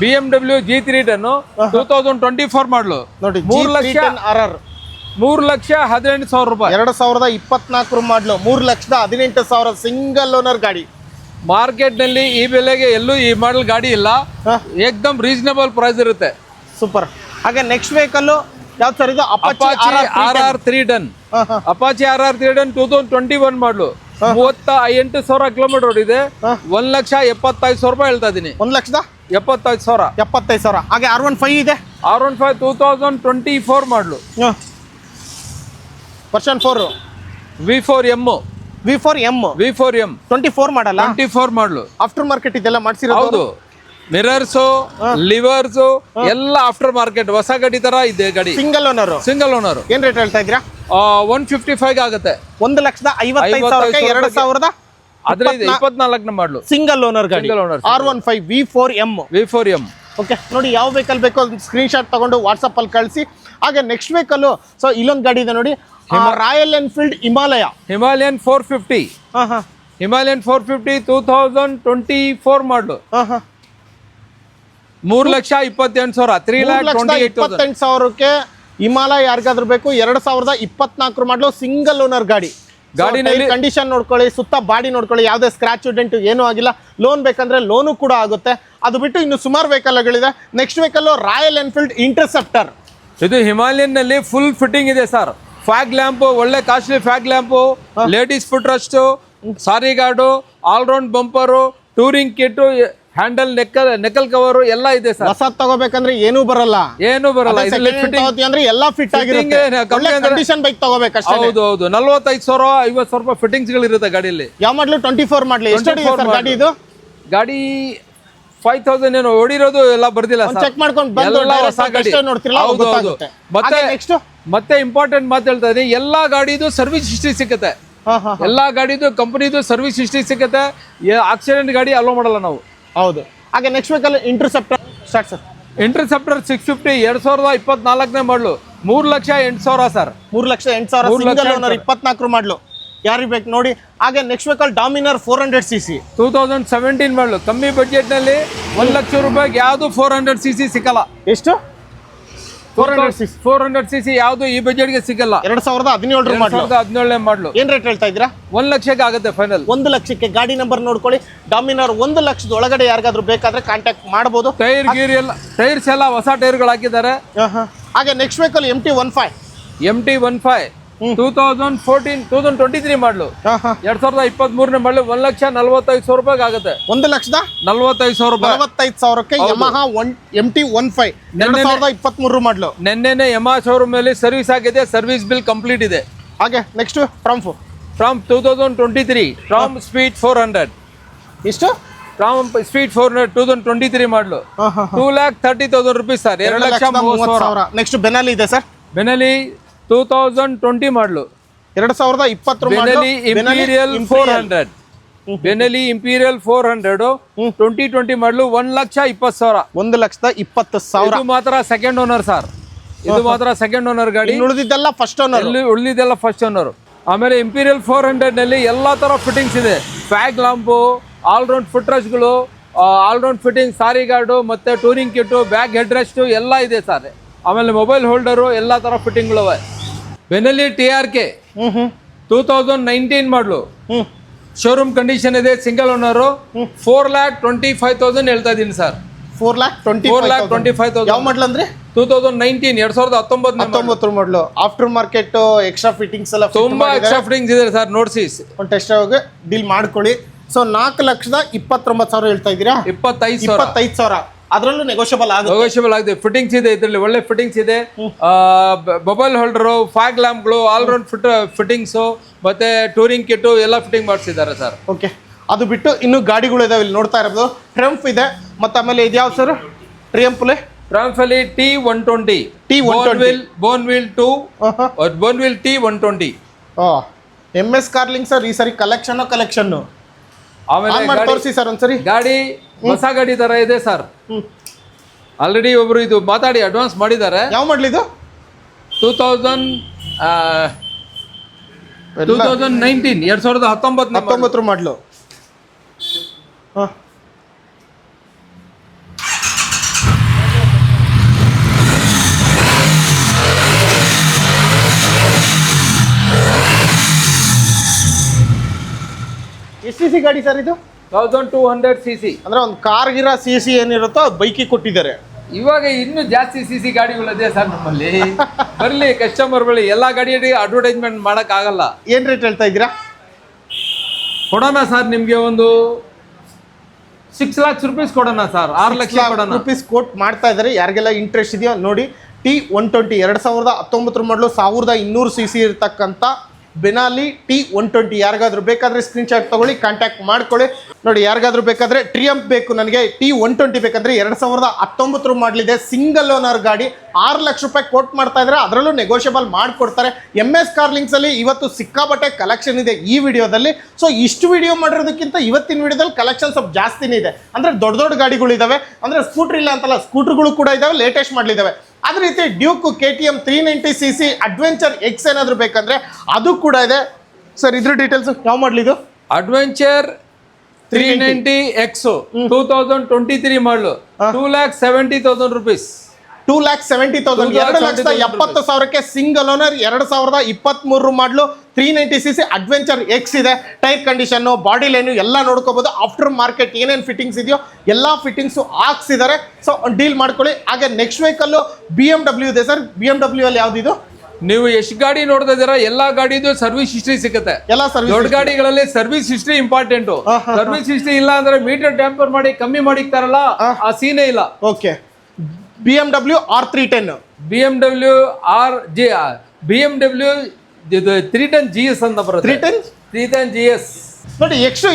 B M W G three ten two thousand twenty four model
ನೋಡಿ
ಮೂರು ಲಕ್ಷ
ಆರ್ ಆರ್
ಮೂರು ಲಕ್ಷ ಹದಿನೆಂಟು ಸಾವಿರ ರೂಪಾಯಿ.
ಎರಡು ಸಾವಿರದ ಇಪ್ಪತ್ನಾಲ್ಕರ ಮಾಡ್ಲು ಮೂರು ಲಕ್ಷದ ಹದಿನೆಂಟು ಸಾವಿರ ಸಿಂಗಲ್ ಓನರ್ ಗಾಡಿ.
ಮಾರ್ಕೆಟ್ನಲ್ಲಿ ಈ ಬೆಲೆಗೆ ಎಲ್ಲೂ ಈ ಮಾಡಲ್ ಗಾಡಿ ಇಲ್ಲ. ಏಕ್ದಮ್ ರೀಸನಬಲ್ ಪ್ರೈಸ್ ಇರುತ್ತೆ.
ಸೂಪರ್ ಹಾಗೆ ನೆಕ್ಸ್ಟ್ ವೆಹಿಕಲ್ ಯಾವ್ದು ಸರ್ ಇದು? Apache
R R three
ten
Apache R R three ten two thousand twenty one model ಮೂವತ್ತ ಎಂಟು ಸಾವಿರ ಕಿಲೋಮೀಟರ್ ಇದೆ ಒಂದ್ ಲಕ್ಷ ಎಪ್ಪತ್ತೈದು ಸಾವಿರ ರೂಪಾಯಿ ಹೇಳ್ತಾ ಇದೀನಿ.
ಒಂದು ಲಕ್ಷದ?
ಎಪ್ಪತ್ತೈದು ಸಾವಿರ.
ಎಪ್ಪತ್ತೈದು ಸಾವಿರ. ಹಾಗೆ ಆರ್ ಒನ್ ಫೈವ್ ಇದೆ?
R one five two thousand twenty four model
version four
V four M
V four M
V four M
twenty four model?
Twenty four model.
After market ಇದೆಲ್ಲ ಮಾಡ್ಸಿರೋದು?
ಹೌದು. ಮಿರರ್ಸ್ ಲಿವರ್ಸ್ ಎಲ್ಲ after market ಹೊಸ ಗಡಿ ತರ ಇದೆ ಗಾಡಿ.
Single owner
single owner
ಏನ್ ರೇಟ್ ಹೇಳ್ತಾ ಇದ್ದೀರಾ?
ಒನ್ ಫಿಫ್ಟಿ ಫೈವ್ ಆಗುತ್ತೆ.
ಒಂದು ಲಕ್ಷದ ಐವತ್ತೈದು ಸಾವಿರಕ್ಕೆ ಎರಡು ಸಾವಿರದ
ಅದ್ರ ಇದೆ ಇಪ್ಪತ್ನಾಲ್ಕನೇ ಮಾಡಲು.
ಸಿಂಗಲ್ ಓನರ್ ಗಾಡಿ.
Owner owner,
R one five V four M
V four M
okay ನೋಡಿ ಯಾವ ವೆಹಿಕಲ್ ಬೇಕೋ ಸ್ಕ್ರೀನ್ ಶಾಟ್ ತಗೊಂಡು ವಾಟ್ಸಪ್ ಅಲ್ಲಿ ಕಳಿಸಿ. ಹಾಗೆ ನೆಕ್ಸ್ಟ್ ವೀಕಲ್ಲು ಸೊ ಇಲ್ಲೊಂದು ಗಾಡಿ ಇದೆ ನೋಡಿ. Royal Enfield Himalaya
Himalayan four fifty
ಹಾಂ ಹಾಂ.
Himalayan four fifty two thousand twenty four model
ಹಾಂ ಹಾಂ.
ಮೂರು ಲಕ್ಷ ಇಪ್ಪತ್ತೆಂಟು ಸಾವಿರ ತ್ರೀ ಲಕ್ಷ
ಇಪ್ಪತ್ತೆಂಟು ಸಾವಿರಕ್ಕೆ ಹಿಮಾಲಯ ಯಾರಿಗಾದ್ರೂ ಬೇಕು ಎರಡು ಸಾವಿರದ ಇಪ್ಪತ್ನಾಲ್ಕು ಮಾಡಲು ಸಿಂಗಲ್ ಓನರ್ ಗಾಡಿ.
ಗಾಡಿನಲ್ಲಿ-
ಕಂಡೀಷನ್ ನೋಡ್ಕೊಳ್ಳಿ ಸುತ್ತ ಬಾಡಿ ನೋಡ್ಕೊಳ್ಳಿ ಯಾವುದೇ ಸ್ಕ್ರಾಚ್ ಡೆಂಟು ಏನೂ ಆಗಿಲ್ಲ. ಲೋನ್ ಬೇಕಂದ್ರೆ ಲೋನು ಕೂಡ ಆಗುತ್ತೆ. ಅದು ಬಿಟ್ಟು ಇನ್ನು ಸುಮಾರು ವೆಹಿಕಲ್ಗಳಿದೆ next vehicle Royal Enfield Interceptor
ಇದು ಹಿಮಾಲಯನ್ನಲ್ಲಿ ಫುಲ್ ಫಿಟ್ಟಿಂಗ್ ಇದೆ ಸರ್ ಫ್ಯಾಗ್ ಲ್ಯಾಂಪ್ ಒಳ್ಳೆ costly fog lamp ladies foot rest sari guard all round bumper touring kit handle knuckle knuckle cover ಎಲ್ಲ ಇದೆ ಸರ್
ಹೊಸ ತಗೋಬೇಕಂದ್ರೆ ಏನು ಬರಲ್ಲ.
ಏನು ಬರಲ್ಲ.
ಅಂದ್ರೆ ಎಲ್ಲ ಫಿಟ್ ಕಂಡೀಷನ್ ಬೈಕ್ ತಗೋಬೇಕಷ್ಟೇ
ಹೌದು ಹೌದು. ನಲ್ವತ್ತೈದು ಸಾವಿರ ಐವತ್ತು ಸಾವಿರ ರೂಪಾಯಿ ಫಿಟ್ಟಿಂಗ್ಸ್ಗಳು ಇರುತ್ತೆ ಗಾಡಿಯಲ್ಲಿ.
ಯಾವ ಮಾಡ್ಲು ಟ್ವೆಂಟಿ ಫೋರ್ ಮಾಡ್ಲಿ ಎಷ್ಟು
24
ಗಾಡಿ ಇದು?
ಗಾಡಿ ಫೈವ್ ತೌಸಂಡ್ ಏನು ಓಡಿರೋದು ಎಲ್ಲ ಬರ್ದಿಲ್ಲ
ಚೆಕ್ ಮಾಡ್ಕೊಂಡು ನೋಡ್ತಿರಲ್ಲ,
ಮತ್ತೆ
next?
ಮತ್ತೆ ಇಂಪಾರ್ಟೆಂಟ್ ಮಾತು ಹೇಳ್ತಾ ಇದೀನಿ ಎಲ್ಲಾ ಗಾಡಿದು ಸರ್ವಿಸ್ ಹಿಸ್ಟ್ರಿ ಸಿಕ್ಕತ್ತೆ.
ಹಾ ಹಾ
ಎಲ್ಲಾ ಗಾಡಿದು ಕಂಪನಿದು ಸರ್ವಿಸ್ ಹಿಸ್ಟ್ರಿ ಸಿಕ್ಕತ್ತೆ. ಆಕ್ಸಿಡೆಂಟ್ ಗಾಡಿ ಅಲೋ ಮಾಡಲ್ಲ ನಾವು.
ಹೌದು. ಹಾಗೆ next vehicle Interceptor start sir
Interceptor six fifty ಎರಡ್ ಸಾವಿರದ ಇಪ್ಪತ್ನಾಲ್ಕನೇ ಮಾಡ್ಲು ಮೂರ್ ಲಕ್ಷ ಎಂಟು ಸಾವಿರ ಸರ್
ಮೂರ್ ಲಕ್ಷ ಎಂಟು ಸಾವಿರ. ಇಪ್ಪತ್ನಾಲ್ಕರು ಮಾಡ್ಲು. ಯಾರಿಗೆ ಬೇಕು ನೋಡಿ. ಹಾಗೆ next vehicle Dominar four hundred C C
two thousand seventeen model ಕಮ್ಮಿ ಬಜೆಟ್ನಲ್ಲಿ ಒಂದು ಲಕ್ಷ ರೂಪಾಯಿಗೆ ಯಾವುದು ಫೋರ್ ಹಂಡ್ರೆಡ್ ಸಿ ಸಿ ಸಿಕ್ಕಲ್ಲ.
ಎಷ್ಟು? Four hundred C C
four hundred C C ಯಾವುದು ಈ ಬಜೆಟ್ಗೆ ಸಿಗಲ್ಲ
ಎರಡು ಸಾವಿರದ
ಹದಿನೇಳು
ಮಾಡಲು
ಸಾವಿರದ ಹದಿನೇಳನೇ ಮಾಡಲು
ಏನು ರೇಟ್ ಹೇಳ್ತಾ ಇದ್ದೀರಾ?
ಒಂದು ಲಕ್ಷಕ್ಕೆ ಆಗುತ್ತೆ ಫೈನಲ್
ಒಂದು ಲಕ್ಷಕ್ಕೆ ಗಾಡಿ ನಂಬರ್ ನೋಡ್ಕೊಳ್ಳಿ. ಡಾಮಿನರ್ ಒಂದು ಲಕ್ಷದ ಒಳಗಡೆ ಯಾರಿಗಾದ್ರೂ ಬೇಕಾದ್ರೆ ಕಾಂಟ್ಯಾಕ್ಟ್ ಮಾಡ್ಬೋದು.
ಟೈರ್ ಗೀರ್ ಎಲ್ಲ ಟೈರ್ಸ್ ಎಲ್ಲ ಹೊಸ ಟೈರ್ಗಳು ಹಾಕಿದ್ದಾರೆ.
ಹಾಗೆ next vehicle M T one five
M T one five two thousand fourteen two thousand twenty three model. ಎರಡ್ ಸಾವಿರದ ಇಪ್ಪತ್ತ್ ಮೂರನೇ ಮಾಡಲು ಒಂದ್ ಲಕ್ಷ ನಲ್ವತ್ತೈದು ಸಾವಿರ ರೂಪಾಯಿಗೆ ಆಗುತ್ತೆ.
ಒಂದು ಲಕ್ಷದ?
ನಲ್ವತ್ತೈದು ಸಾವಿರ ರೂಪಾಯಿ.
ನಲವತ್ತೈದು ಸಾವಿರಕ್ಕೆ Yamaha one M T one five ಎರಡು ಸಾವಿರದ ಇಪ್ಪತ್ತ್ಮೂರು ಮಾಡಲು.
ನಿನ್ನೆನೆ ಯಮಹ ಶೋರೂಮ್ ಅಲ್ಲಿ ಸರ್ವಿಸ್ ಆಗಿದೆ ಸರ್ವಿಸ್ ಬಿಲ್ ಕಂಪ್ಲೀಟ್ ಇದೆ.
ಹಾಗೆ next Triumph
Triumph two thousand twenty three Triumph Speed four hundred
ಇಷ್ಟು?
Triumph Speed four hundred two thousand twenty three model two lakh thirty thousand rupees sir ಎರಡು ಲಕ್ಷ ಮೂವತ್ತು ಸಾವಿರ.
ಸಾವಿರ. Next Benelli ಇದೆ sir?
Benelli two thousand twenty model.
ಎರಡು ಸಾವಿರದ ಇಪ್ಪತ್ತರ
Benelli Imperiale four hundred Benelli Imperiale four hundred twenty twenty model ಒಂದ್ ಲಕ್ಷ ಇಪ್ಪತ್ತು ಸಾವಿರ.
ಒಂದು ಲಕ್ಷದ ಇಪ್ಪತ್ತು ಸಾವಿರ.
ಇದು ಮಾತ್ರ ಸೆಕೆಂಡ್ ಓನರ್ ಸರ್. ಇದು ಮಾತ್ರ ಸೆಕೆಂಡ್ ಓನರ್ ಗಾಡಿ.
ಉಳಿದಿದ್ದೆಲ್ಲ ಫಸ್ಟ್ ಓನರ್
ಉಳಿದಿದ್ದೆಲ್ಲ ಫಸ್ಟ್ ಓನರ್ ಆಮೇಲೆ ಇಂಪೀರಿಯಲ್ ಫೋರ್ ಹಂಡ್ರೆಡ್ನಲ್ಲಿ ಎಲ್ಲಾ ತರ ಫಿಟ್ಟಿಂಗ್ಸ್ ಇದೆ. Fog lamp ರೇಸ್ಗಳು all round fitting sari guard ಮತ್ತೆ touring kit bag head rest ಎಲ್ಲ ಇದೆ ಸರ್. ಆಮೇಲೆ ಮೊಬೈಲ್ ಹೋಲ್ಡರು ಎಲ್ಲ ತರ ಫಿಟ್ಟಿಂಗ್ಗಳು Benelli T R K two thousand nineteen model showroom condition ಇದೆ single owner four lakh twenty five thousand ಹೇಳ್ತಾ ಇದ್ದೀನಿ sir
four lakh twenty
four lakh twenty five
ಯಾವ
thousand
ಮಾಡಲ್ ಅಂದ್ರೆ?
ಟೂ ತೌಸಂಡ್ ನೈನ್ಟೀನ್ ಎರಡ್ ಸಾವಿರದ ಹತ್ತೊಂಬತ್ತು
ಹತ್ತೊಂಬತ್ತು ಮಾಡಲು ಆಫ್ಟರ್ ಮಾರ್ಕೆಟ್ ಎಕ್ಸ್ಟ್ರಾ ಫಿಟ್ಟಿಂಗ್ಸ್ ಎಲ್ಲ
ತುಂಬಾ ಎಕ್ಸ್ಟ್ರಾ ಫಿಟ್ಟಿಂಗ್ಸ್ ಇದೆ ಸರ್ ನೋಡ್ಸಿ.
ಒಂದು ಟೆಸ್ಟ್ ಹೋಗಿ ಡೀಲ್ ಮಾಡ್ಕೊಳ್ಳಿ. ಸೊ ನಾಲ್ಕು ಲಕ್ಷದ ಇಪ್ಪತ್ತೊಂಬತ್ತು ಸಾವಿರ ಹೇಳ್ತಾ ಇದ್ದೀರಾ?
ಇಪ್ಪತ್ತೈದು
ಇಪ್ಪತ್ತೈದು ಸಾವಿರ. ಅದರಲ್ಲೂ ನೆಗೋಷಿಯಬಲ್ ಆಗುತ್ತೆ.
ನೆಗೋಷಿಯಬಲ್ ಆಗಿದೆ. ಫಿಟ್ಟಿಂಗ್ಸ್ ಇದೆ ಇದರಲ್ಲಿ ಒಳ್ಳೆ ಫಿಟ್ಟಿಂಗ್ಸ್ ಇದೆ. ಮೊಬೈಲ್ ಹೋಲ್ಡರು ಫಾಗ್ ಲ್ಯಾಂಪ್ಗಳು ಆಲ್ರೌಂಡ್ ಫಿಟ್ ಫಿಟ್ಟಿಂಗ್ಸು ಮತ್ತೆ ಟೂರಿಂಗ್ ಕಿಟ್ಟು ಎಲ್ಲ ಫಿಟ್ಟಿಂಗ್ ಮಾಡಿಸಿದ್ದಾರೆ ಸರ್
ಓಕೆ ಅದು ಬಿಟ್ಟು ಇನ್ನು ಗಾಡಿಗಳು ಇದಾವೆ ಇಲ್ಲಿ ನೋಡ್ತಾ ಇರೋದು. ಟ್ರಂಪ್ ಇದೆ ಮತ್ತೆ ಆಮೇಲೆ ಇದ್ಯಾವ ಸರ್ ಟ್ರಿಯಂಪ್ಲೆ
ಟ್ರಾಂಫಲಿ T one twenty
T one
wheel bone wheel two bone wheel T one twenty
M S Carling sir ಈ ಸರಿ ಕಲೆಕ್ಷನ್ ಕಲೆಕ್ಷನ್
ಆಮೇಲೆ
ತೋರಿಸಿ ಸರ್ ಒಂದ್ಸರಿ.
ಗಾಡಿ ಹೊಸ ಗಾಡಿ ತರ ಇದೆ ಸರ್. ಆಲ್ರೆಡಿ ಒಬ್ರು ಇದು ಮಾತಾಡಿ ಅಡ್ವಾನ್ಸ್ ಮಾಡಿದ್ದಾರೆ.
ಯಾವ ಮಾಡ್ಲಿದು
two thousand two thousand nineteen ಎರಡ್ ಸಾವಿರದ ಹತ್ತೊಂಬತ್ತು
ಹತ್ತೊಂಬತ್ತರ ಮಾಡ್ಲು ಹಾಂ. ಎಷ್ಟು ಸಿ ಗಾಡಿ ಸರ್ ಇದು?
Thousand two hundred C C
ಅಂದ್ರೆ ಒಂದು ಕಾರ್ಗಿರೋ ಸಿ ಸಿ ಏನಿರುತ್ತೋ ಅದು ಬೈಕಿಗೆ ಕೊಟ್ಟಿದ್ದಾರೆ.
ಇವಾಗ ಇನ್ನೂ ಜಾಸ್ತಿ ಸಿ ಸಿ ಗಾಡಿಗಳಿದೆ ಸರ್ ನಮ್ಮಲ್ಲಿ. ಬರಲಿ ಕಸ್ಟಮರ್ ಬಳಿ ಎಲ್ಲಾ ಗಾಡಿಯಲ್ಲಿ ಅಡ್ವರ್ಟೈಸ್ಮೆಂಟ್ ಮಾಡೋಕ್ಕಾಗಲ್ಲ ಏನು
ಏನ್ ರೇಟ್ ಹೇಳ್ತಾ ಇದ್ದೀರಾ?
ಕೊಡೋಣ ಸರ್ ನಿಮಗೆ ಒಂದು ಸಿಕ್ಸ್ ಲ್ಯಾಕ್ಸ್ ರುಪೀಸ್ ಕೊಡೋಣ ಸರ್ ಆರು ಲಕ್ಷ ಕೊಡೋಣ.
ರುಪೀಸ್ ಕೋಟ್ ಮಾಡ್ತಾ ಇದ್ದಾರೆ. ಯಾರಿಗೆಲ್ಲ ಇಂಟ್ರೆಸ್ಟ್ ಇದೆಯೋ ನೋಡಿ ಟಿ ಒನ್ ಟ್ವೆಂಟಿ ಎರಡು ಸಾವಿರದ ಹತ್ತೊಂಬತ್ತರ ಮಾಡಲು ಸಾವಿರದ ಇನ್ನೂರು ಸಿ ಸಿ ಇರ್ತಕ್ಕಂಥ ಬೆನಾಲಿ ಟಿ ಒನ್ ಟ್ವೆಂಟಿ ಯಾರಿಗಾದ್ರೂ ಬೇಕಾದರೆ ಸ್ಕ್ರೀನ್ಶಾಟ್ ತಗೊಳ್ಳಿ ಕಾಂಟ್ಯಾಕ್ಟ್ ಮಾಡ್ಕೊಳ್ಳಿ. ನೋಡಿ, ಯಾರಿಗಾದ್ರೂ ಬೇಕಾದ್ರೆ ಟ್ರಿಯಂಪ್ ಬೇಕು ನನಗೆ. ಟಿ ಒನ್ ಟ್ವೆಂಟಿ ಬೇಕಂದ್ರೆ ಎರಡು ಸಾವಿರದ ಹತ್ತೊಂಬತ್ತರ ಮಾಡಲಿದೆ. ಸಿಂಗಲ್ ಓನರ್ ಗಾಡಿ. ಆರು ಲಕ್ಷ ರೂಪಾಯಿ ಕೋಟ್ ಮಾಡ್ತಾ ಇದ್ರೆ ಅದರಲ್ಲೂ ನೆಗೋಷಿಯಬಲ್ ಮಾಡಿಕೊಡ್ತಾರೆ. ಎಂ ಎಸ್ ಕಾರ್ಲಿಂಗ್ಸಲ್ಲಿ ಇವತ್ತು ಸಿಕ್ಕಾಪಟ್ಟೆ ಕಲೆಕ್ಷನ್ ಇದೆ ಈ ವಿಡಿಯೋದಲ್ಲಿ. ಸೊ ಇಷ್ಟು ವಿಡಿಯೋ ಮಾಡಿರೋದಕ್ಕಿಂತ ಇವತ್ತಿನ ವಿಡಿಯೋದಲ್ಲಿ ಕಲೆಕ್ಷನ್ ಸ್ವಲ್ಪ ಜಾಸ್ತಿನೇ ಇದೆ. ಅಂದರೆ ದೊಡ್ಡ ದೊಡ್ಡ ಗಾಡಿಗಳು ಇದಾವೆ ಅಂದರೆ ಸ್ಕೂಟ್ರ್ ಇಲ್ಲ ಅಂತಲ್ಲ ಸ್ಕೂಟ್ರ್ಗಳು ಕೂಡ ಇದಾವೆ. ಲೇಟೆಸ್ಟ್ ಮಾಡಲಿದ್ದಾವೆ ಅದೇ ರೀತಿ Duke K T M three ninety C C adventure X ಏನಾದರೂ ಬೇಕಂದರೆ ಅದು ಕೂಡ ಇದೆ. ಸರ್ ಇದ್ರ ಡೀಟೇಲ್ಸ್ ಯಾವ ಮಾಡಲಿದು
adventure three ninety. X two thousand twenty three model. Two lakh seventy thousand rupees
two lakh seventy thousand ಎರಡು ಲಕ್ಷದ ಎಪ್ಪತ್ತು ಸಾವಿರಕ್ಕೆ ಸಿಂಗಲ್ ಓನರ್ ಎರಡು ಸಾವಿರದ ಇಪ್ಪತ್ತ್ಮೂರು model three ninety C C adventure X ಇದೆ. ಟೈರ್ ಕಂಡೀಷನ್ ಬಾಡಿ ಲೈನು ಎಲ್ಲ ನೋಡ್ಕೋಬೋದು. ಆಫ್ಟರ್ ಮಾರ್ಕೆಟ್ ಏನೇನು ಫಿಟ್ಟಿಂಗ್ಸ್ ಇದೆಯೋ ಎಲ್ಲ ಫಿಟ್ಟಿಂಗ್ಸು ಹಾಕ್ಸಿದ್ದಾರೆ. ಸೊ ಡೀಲ್ ಮಾಡ್ಕೊಳ್ಳಿ. ಹಾಗೆ next vehicle B M W ಇದೆ ಸರ್. ಬಿ ಎಂ ಡಬ್ಲ್ಯೂ ಅಲ್ಲಿ ಯಾವುದಿದು
ನೀವು ಎಷ್ಟು ಗಾಡಿ ನೋಡ್ತಾ ಇದ್ದೀರಾ? ಎಲ್ಲಾ ಗಾಡಿದು ಸರ್ವಿಸ್ ಹಿಸ್ಟ್ರಿ ಸಿಗುತ್ತೆ.
ಎಲ್ಲ ಸರ್ವಿಸ್
ದೊಡ್ಡ ಗಾಡಿಗಳಲ್ಲಿ service history important service history ಇಲ್ಲ ಅಂದ್ರೆ ಮೀಟರ್ ಟ್ಯಾಂಪರ್ ಮಾಡಿ ಕಮ್ಮಿ ಮಾಡಿಕ್ತಾರಲ್ಲ ಆ ಸೀನೇ ಇಲ್ಲ.
Okay B M W R three ten
B M W R G B M W three ten G S ಅಂತ ಬರುತ್ತೆ.
Three ten
three ten G S
ನೋಡಿ ನೆಕ್ಸ್ಟ್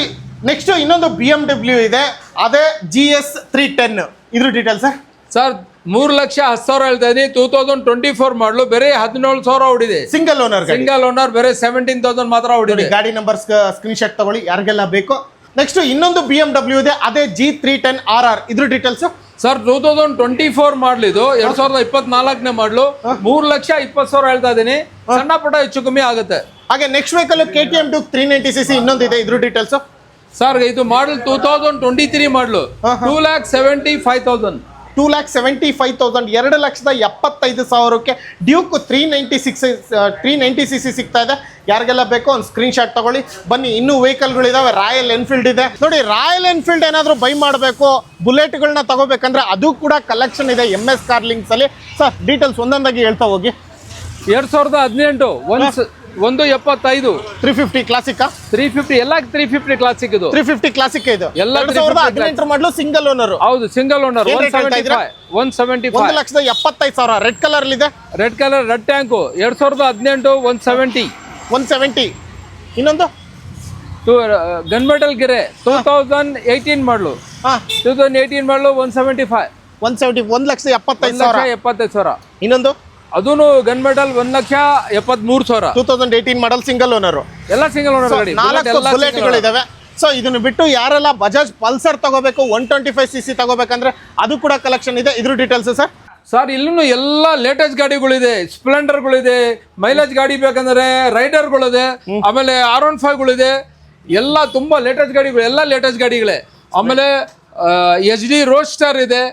ನೆಕ್ಸ್ಟ್ ಇನ್ನೊಂದು ಬಿ ಎಂ ಡಬ್ಲ್ಯೂ ಇದೆ. ಅದೇ ಜಿ ಎಸ್ ತ್ರೀ ಟೆನ್ ಇದ್ರ detail sir
sir ಮೂರು ಲಕ್ಷ ಹತ್ತು ಸಾವಿರ ಹೇಳ್ತಾ ಇದೀನಿ. ಟೂ ತೌಸಂಡ್ ಟ್ವೆಂಟಿ ಫೋರ್ ಮಾಡಲು ಬೇರೆ ಹದಿನೇಳು ಸಾವಿರ ಹೊಡಿದೆ
ಸಿಂಗಲ್ ಓನರ್
ಸಿಂಗಲ್ ಓನರ್ ಬೇರೆ ಸೆವೆಂಟೀನ್ ತೌಸಂಡ್ ಮಾತ್ರ ಹೊಡಿದೆ
ಗಾಡಿ ನಂಬರ್ ಸ್ಕ್ರೀನ್ ಶಾಟ್ ತಗೊಳ್ಳಿ ಯಾರಿಗೆಲ್ಲ ಬೇಕು. ನೆಕ್ಸ್ಟ್ ಇನ್ನೊಂದು ಬಿ ಎಂ ಡಬ್ಲ್ಯೂ ಇದೆ. ಅದೇ G three ten R R ಇದ್ರ details
sir two thousand twenty four ಮಾಡ್ಲಿದು ಎರಡ್ ಸಾವಿರದ ಇಪ್ಪತ್ನಾಲ್ಕನೇ ಮಾಡ್ಲು. ಮೂರ್ ಲಕ್ಷ ಇಪ್ಪತ್ ಸಾವಿರ ಹೇಳ್ತಾ ಇದೀನಿ ಸಣ್ಣ ಪುಟ್ಟ ಹೆಚ್ಚು ಕಮ್ಮಿ ಆಗುತ್ತೆ.
ಹಾಗೆ next vehicle K T M two three ninety C C ಇನ್ನೊಂದಿದೆ ಇದ್ರ ಡೀಟೇಲ್ಸ್
ಸರ್ ಇದು model two thousand twenty three model two lakh seventy five thousand
two lakh seventy five thousand ಎರಡು ಲಕ್ಷದ ಎಪ್ಪತ್ತೈದು ಸಾವಿರಕ್ಕೆ Duke three ninety six three ninety C C ಸಿಗ್ತಾ ಇದೆ ಯಾರಿಗೆಲ್ಲ ಬೇಕೋ ಒಂದು ಸ್ಕ್ರೀನ್ ಶಾಟ್ ತಗೊಳ್ಳಿ ಬನ್ನಿ ಇನ್ನೂ ವೆಹಿಕಲ್ಗಳಿದ್ದಾವೆ ರಾಯಲ್ ಎನ್ಫೀಲ್ಡ್ ಇದೆ ನೋಡಿ ರಾಯಲ್ ಎನ್ಫೀಲ್ಡ್ ಏನಾದರೂ ಬೈ ಮಾಡಬೇಕು ಬುಲೆಟ್ಗಳನ್ನ ತಗೋಬೇಕಂದ್ರೆ ಅದು ಕೂಡ ಕಲೆಕ್ಷನ್ ಇದೆ ಎಂ ಎಸ್ ಕಾರ್ಲಿಂಗ್ಸಲ್ಲಿ ಸರ್ ಡೀಟೇಲ್ಸ್ ಒಂದೊಂದಾಗಿ ಹೇಳ್ತಾ ಹೋಗಿ
ಎರಡು ಸಾವಿರದ ಹದಿನೆಂಟು ಒಂದ್ ಒಂದು ಎಪ್ಪತ್ತೈದು.
Three fifty classic
three fifty ಎಲ್ಲ ತ್ರೀ ಫಿಫ್ಟಿ ಕ್ಲಾಸಿಕ್ ಇದು.
ತ್ರೀ ಫಿಫ್ಟಿ ಕ್ಲಾಸಿಕ್ ಇದು?
ಎಲ್ಲ
ಎರಡ್
350
ಸಾವಿರದ ಹದಿನೆಂಟರ ಮಾಡಲು ಸಿಂಗಲ್ ಓನರ್
ಹೌದು single owner one seventy? Five one seventy
ಒಂದು
ಫೈವ್
ಲಕ್ಷದ ಎಪ್ಪತ್ತೈದು ಸಾವಿರ. ರೆಡ್ ಕಲರ್ ಇದೆ
ರೆಡ್ ಕಲರ್ ರೆಡ್ ಟ್ಯಾಂಕು ಎರಡ್ ಸಾವಿರದ ಹದಿನೆಂಟು ಒನ್ ಸೆವೆಂಟಿ
ಒನ್ ಸೆವೆಂಟಿ ಇನ್ನೊಂದು?
ಗನ್ ಮೆಟಲ್ ಗೆರೆ two thousand eighteen model two thousand eighteen model one seventy five
one seventy ಒಂದು ಲಕ್ಷದ ಎಪ್ಪತ್ತೈದು ಸಾವಿರ.
ಎಪ್ಪತ್ತೈದು ಸಾವಿರ.
ಇನ್ನೊಂದು?
ಅದೂ ಗನ್ ಮೆಟಲ್ ಒಂದ್ ಲಕ್ಷ ಎಪ್ಪತ್ಮೂರು ಸಾವಿರ.
Two thousand eighteen model single owner
ಎಲ್ಲ ಸಿಂಗಲ್ ಓನರ್ ಗಾಡಿ
ನಾಲ್ಕು ಸೊ ಇದನ್ನು ಬಿಟ್ಟು ಯಾರೆಲ್ಲ ಬಜಾಜ್ ಪಲ್ಸರ್ ತಗೋಬೇಕು one twenty five C C ತಗೋಬೇಕಂದ್ರೆ ಅದು ಕೂಡ ಕಲೆಕ್ಷನ್ ಇದೆ. ಇದ್ರ ಡೀಟೇಲ್ಸ್ ಸರ್?
ಸರ್ ಇಲ್ಲೂ ಎಲ್ಲ ಲೇಟೆಸ್ಟ್ ಗಾಡಿಗಳಿದೆ. ಸ್ಪ್ಲೆಂಡರ್ಗಳಿದೆ ಮೈಲೇಜ್ ಗಾಡಿ ಬೇಕಂದ್ರೆ ರೈಡರ್ಗಳಿದೆ ಆಮೇಲೆ ಆರ್ ಒನ್ ಫೈವ್ಗಳಿದೆ ಎಲ್ಲ ತುಂಬಾ ಲೇಟೆಸ್ಟ್ ಗಾಡಿಗಳು ಎಲ್ಲ ಲೇಟೆಸ್ಟ್ ಗಾಡಿಗಳೇ. ಆಮೇಲೆ ಎಚ್ ಡಿ ರೋಸ್ಟರ್ ಇದೆ.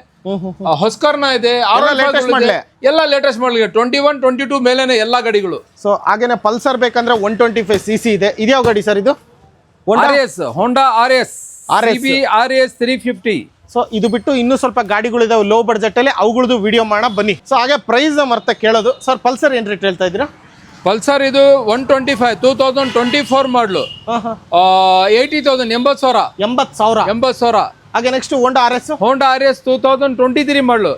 ಹೊಸ್ಕರ್ನ ಇದೆ ಆರ್. ಎಲ್ಲ latest model. Twenty one twenty two ಮೇಲೇನೆ ಎಲ್ಲ ಗಾಡಿಗಳು.
ಸೊ ಹಾಗೇನೆ ಪಲ್ಸರ್ ಬೇಕಂದ್ರೆ one twenty five C C ಇದೆ. ಇದ್ಯಾವ ಗಾಡಿ ಸರ್ ಇದು?
R S Honda R S
RS.
S R S three fifty
so ಇದು ಬಿಟ್ಟು ಇನ್ನೂ ಸ್ವಲ್ಪ ಗಾಡಿಗಳಿದಾವೆ ಲೋ ಬಡ್ಜೆಟ್ ಅಲ್ಲಿ ಅವುಗಳದ್ದು ವಿಡಿಯೋ ಮಾಡೋಣ ಬನ್ನಿ. ಸೊ ಹಾಗೆ ಪ್ರೈಸ್ ಮರ್ತ ಕೇಳೋದು. ಸರ್ ಪಲ್ಸರ್ ಏನ್ ರೇಟ್ ಹೇಳ್ತಾ ಇದ್ದೀರಾ?
ಪಲ್ಸರ್ ಇದು one twenty five two thousand twenty four model eighty thousand ಎಂಬತ್ತು ಸಾವಿರ.
ಎಂಬತ್ತು ಸಾವಿರ.
ಎಂಬತ್ತು ಸಾವಿರ.
ಹಾಗೆ next Honda R S
Honda R S two thousand twenty three model